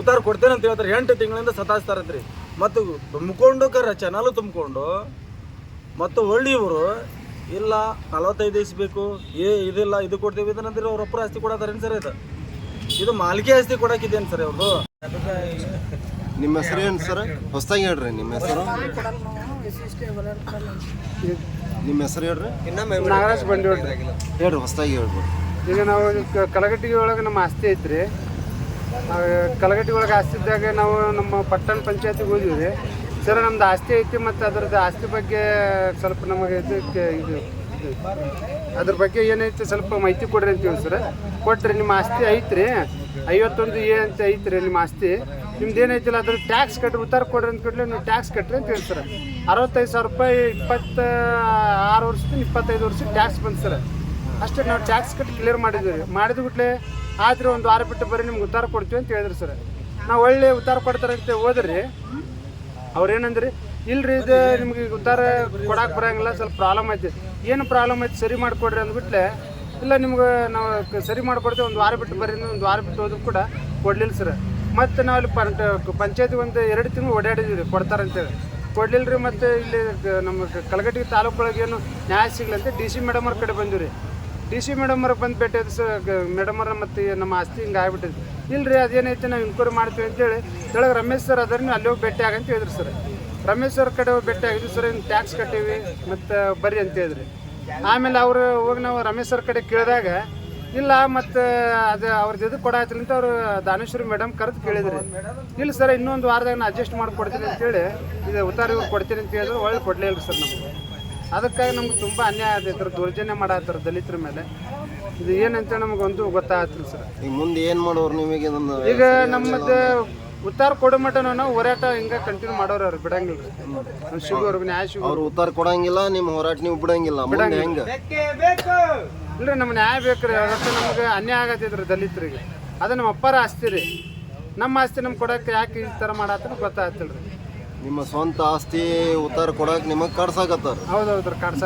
ಉತ್ತರ ಕೊಡ್ತೇನೆ ಅಂತ ಹೇಳ್ತಾರೆ. ಎಂಟು ತಿಂಗಳಿಂದ ಸತಾಯಿಸ್ತಾರಂತ್ರಿ ಮತ್ತು ತುಂಬ್ಕೊಂಡು ಕರ ಚಾನಲ್ ತುಂಬ್ಕೊಂಡು, ಮತ್ತು ಒಳ್ಳೆಯವರು ಇವರು. ಇಲ್ಲ ನಲವತ್ತೈದು ಇಸ್ಬೇಕು. ಏ ಇದಿಲ್ಲ ಇದು ಕೊಡ್ತೀವಿ ಇದನ್ನಂದ್ರೆ ಅವ್ರ ಒಬ್ಬರು ಆಸ್ತಿ ಕೊಡತ್ತಾರೇನು ಸರ್ ಇದು? ಇದು ಮಾಲಿಕೆ ಆಸ್ತಿ ಕೊಡಕ್ಕಿದೇನು ಸರ್ ಅವ್ರದ್ದು ನಿಮ್ಮ ಹೆಸರು ಏನು ಸರ್? ಹೊಸ್ದಾಗಿ ಹೇಳ್ರಿ ನಿಮ್ಮ ಹೆಸರು? ನಿಮ್ಮ ಹೆಸರು ಹೇಳ್ರಿ? ನಾಗರಾಜ್ ಬಂಡಿವಡ್ರಿ ಹೇಳ್ರಿ ಹೊಸ್ದಾಗಿ ಹೇಳ್ರಿ. ಈಗ ನಾವು ಕಲಗಟ್ಟಿಗೆ ಒಳಗೆ ನಮ್ಮ ಆಸ್ತಿ ಐತ್ರಿ. ಕಲಗಟ್ಟಿ ಒಳಗೆ ಆಸ್ತಿ ಇದ್ದಾಗ ನಾವು ನಮ್ಮ ಪಟ್ಟಣ ಪಂಚಾಯತಿಗೆ ಹೋದ್ವಿ ರೀ. ಸರ್, ನಮ್ದು ಆಸ್ತಿ ಐತಿ ಮತ್ತು ಅದ್ರದ್ದು ಆಸ್ತಿ ಬಗ್ಗೆ ಸ್ವಲ್ಪ ನಮಗೆ ಇದು ಇದು ಅದ್ರ ಬಗ್ಗೆ ಏನೈತಿ ಸ್ವಲ್ಪ ಮಾಹಿತಿ ಕೊಡ್ರಿ ಅಂತೀವಿ ಸರ್. ಕೊಟ್ರಿ, ನಿಮ್ಮ ಆಸ್ತಿ ಐತ್ರಿ. ಐವತ್ತೊಂದು ಎ ಅಂತ ಐತ್ರಿ ನಿಮ್ಮ ಆಸ್ತಿ. ನಿಮ್ದು ಏನೈತಿಲ್ಲ, ಅದ್ರ ಟ್ಯಾಕ್ಸ್ ಕಟ್ರಿ, ಉತ್ತರ ಕೊಡ್ರಿ ಅಂತ ಕೊಡ್ಲಿ ನೀವು ಟ್ಯಾಕ್ಸ್ ಕಟ್ರಿ ಅಂತ ಹೇಳಿ ಸರ್. ಅರವತ್ತೈದು ಸಾವಿರ ರೂಪಾಯಿ ಇಪ್ಪತ್ತ ಆರು ವರ್ಷದಿಂದ ಇಪ್ಪತ್ತೈದು ವರ್ಷ ಟ್ಯಾಕ್ಸ್ ಬಂತು ಸರ್. ಅಷ್ಟೇ, ನಾವು ಟ್ಯಾಕ್ಸ್ ಕಟ್ಟಿ ಕ್ಲಿಯರ್ ಮಾಡಿದ್ವಿ. ರೀ ಮಾಡಿದ ಬಿಟ್ಲೆ ಆದ್ರೆ ಒಂದು ವಾರ ಬಿಟ್ಟು ಬರೀ ನಿಮ್ಗೆ ಉತ್ತರ ಕೊಡ್ತೀವಿ ಅಂತ ಹೇಳಿದ್ರು ಸರ್. ನಾವು ಒಳ್ಳೆ ಉತ್ತರ ಕೊಡ್ತಾರಂತೆ, ಹೋದ್ರಿ. ಅವ್ರು ಏನಂದ್ರಿ ಇಲ್ರಿ, ಇದು ನಿಮ್ಗೆ ಉತ್ತಾರ ಕೊಡಕ್ಕೆ ಬರಂಗಿಲ್ಲ, ಸ್ವಲ್ಪ ಪ್ರಾಬ್ಲಮ್ ಐತಿ. ಏನು ಪ್ರಾಬ್ಲಮ್ ಐತಿ, ಸರಿ ಮಾಡಿಕೊಡ್ರಿ ಅಂದ್ಬಿಟ್ಲೆ, ಇಲ್ಲ ನಿಮ್ಗೆ ನಾವು ಸರಿ ಮಾಡಿಕೊಡ್ತೇವೆ, ಒಂದು ವಾರ ಬಿಟ್ಟು ಬರ್ರಿ ಒಂದು ವಾರ ಬಿಟ್ಟು ಹೋದ್ರು ಕೂಡ ಕೊಡ್ಲಿಲ್ಲ ಸರ್ ಮತ್ತು ನಾವು ಅಲ್ಲಿ ಪಂಚಾಯತಿ ಒಂದು ಎರಡು ತಿಂಗಳು ಓಡಾಡಿದ್ವಿ ಕೊಡ್ತಾರಂತೇಳಿ ಕೊಡ್ಲಿಲ್ಲ ರೀ ಮತ್ತು ಇಲ್ಲಿ ನಮ್ಮ ಕಲಗಟ್ಟಿ ತಾಲೂಕು ಏನು ನ್ಯಾಯ ಸಿಗ್ಲಂತೆ ಡಿ ಸಿ ಮೇಡಮ್ ಅವ್ರ ಕಡೆ ಬಂದಿವ್ರಿ. ಡಿ ಸಿ ಮೇಡಮ್ ಬಂದು ಭೇಟಿ ಆಯ್ತು ಸರ್ ಮೇಡಮ್ ಅವ್ರ ಮತ್ತು ನಮ್ಮ ಆಸ್ತಿ ಹಿಂಗೆ ಆಗ್ಬಿಟ್ಟಿದೆ. ಇಲ್ರಿ, ಅದೇನೈತೆ ನಾವು ಇನ್ಕ್ವೈರಿ ಮಾಡ್ತೀವಿ ಅಂತೇಳಿ ಕೆಳಗೆ ರಮೇಶ್ ಸರ್ ಅದ್ರ, ನೀವು ಅಲ್ಲಿ ಹೋಗಿ ಭೇಟಿ ಆಗಂತ ಹೇಳಿದ್ರು ಸರ್. ರಮೇಶ್ ಸರ್ ಕಡೆ ಹೋಗಿ ಭೇಟಿ ಆಗಿದ್ವಿ ಸರ್ ಇನ್ನು ಟ್ಯಾಕ್ಸ್ ಕಟ್ಟೀವಿ, ಮತ್ತು ಬರ್ರಿ ಅಂತ ಹೇಳಿದ್ರಿ. ಆಮೇಲೆ ಅವರು ಹೋಗಿ ನಾವು ರಮೇಶ್ ಸರ್ ಕಡೆ ಕೇಳಿದಾಗ, ಇಲ್ಲ, ಮತ್ತು ಅದು ಅವ್ರದ್ದು ಇದು ಕೊಡಾಯ್ತಿಲ್ಲ ಅಂತ ಅವರು ದಾನೇಶ್ವರಿ ಮೇಡಮ್ ಕರೆದು ಕೇಳಿದ್ರಿ. ಇಲ್ಲ ಸರ್, ಇನ್ನೊಂದು ವಾರದಾಗ ನಾನು ಅಡ್ಜಸ್ಟ್ ಮಾಡಿ ಕೊಡ್ತೀನಿ ಅಂತೇಳಿ, ಇದು ಉತ್ತಾರ ಕೊಡ್ತೀನಿ ಅಂತ ಹೇಳಿದ್ರು, ಒಳ್ಳೆ ಕೊಡಲೇ ಇಲ್ಲ ಸರ್ ನಮಗೆ. ಅದಕ್ಕಾಗಿ ನಮ್ಗೆ ತುಂಬ ಅನ್ಯಾಯ ಆಗೈತೆ ದೌರ್ಜನ್ಯ ಮಾಡತ್ತಾರ ದಲಿತರ ಮೇಲೆ. ಇದು ಏನಂತ ನಮಗೊಂದು ಗೊತ್ತಾಗತ್ತಿಲ್ಲ ಸರ್. ಈಗ ಮುಂದೆ ಏನು ಮಾಡೋರು ನಿಮಗೆ ಇದನ್ನ ಈಗ ನಮ್ಮದು ಉತ್ತಾರ ಕೊಡೋ ಮಟ್ಟ ನಾವು ಹೋರಾಟ ಹಿಂಗೆ ಕಂಟಿನ್ಯೂ ಮಾಡೋರು ಅವ್ರು ಬಿಡಂಗಿಲ್ಲ ರೀ ನ್ಯಾಯ ಸಿಗೋ. ಅವ್ರು ಉತ್ತಾರ ಕೊಡಂಗಿಲ್ಲ ನಿಮ್ಮ ಹೋರಾಟ ನೀವು ಬಿಡಂಗಿಲ್ಲ ಮುಂದೆ ಹೆಂಗೆ? ಇಲ್ರಿ ನಮ್ಗೆ ನ್ಯಾಯ ಬೇಕ್ರಿ ಅವತ್ತು ನಮ್ಗೆ ಅನ್ಯಾಯ ಆಗತ್ತೈತ್ರಿ ದಲಿತರಿಗೆ. ಅದು ನಮ್ಮ ಅಪ್ಪರ ಆಸ್ತಿ ರೀ. ನಮ್ಮ ಆಸ್ತಿ ನಮ್ಗೆ ಕೊಡಕ್ಕೆ ಯಾಕೆ ಈ ಥರ ಮಾಡತ್ತ ಗೊತ್ತಾಗ್ತಿಲ್ಲ ರೀ. ನಿಮ್ಮ ಸ್ವಂತ ಆಸ್ತಿ ಉತ್ತರ ಕೊಡಕ್ಕೆ ನಿಮಗೆ ಕಡ್ಸಾಕತ್ತಾರ ಹೌದೌದು ಕಾಡ್ಸ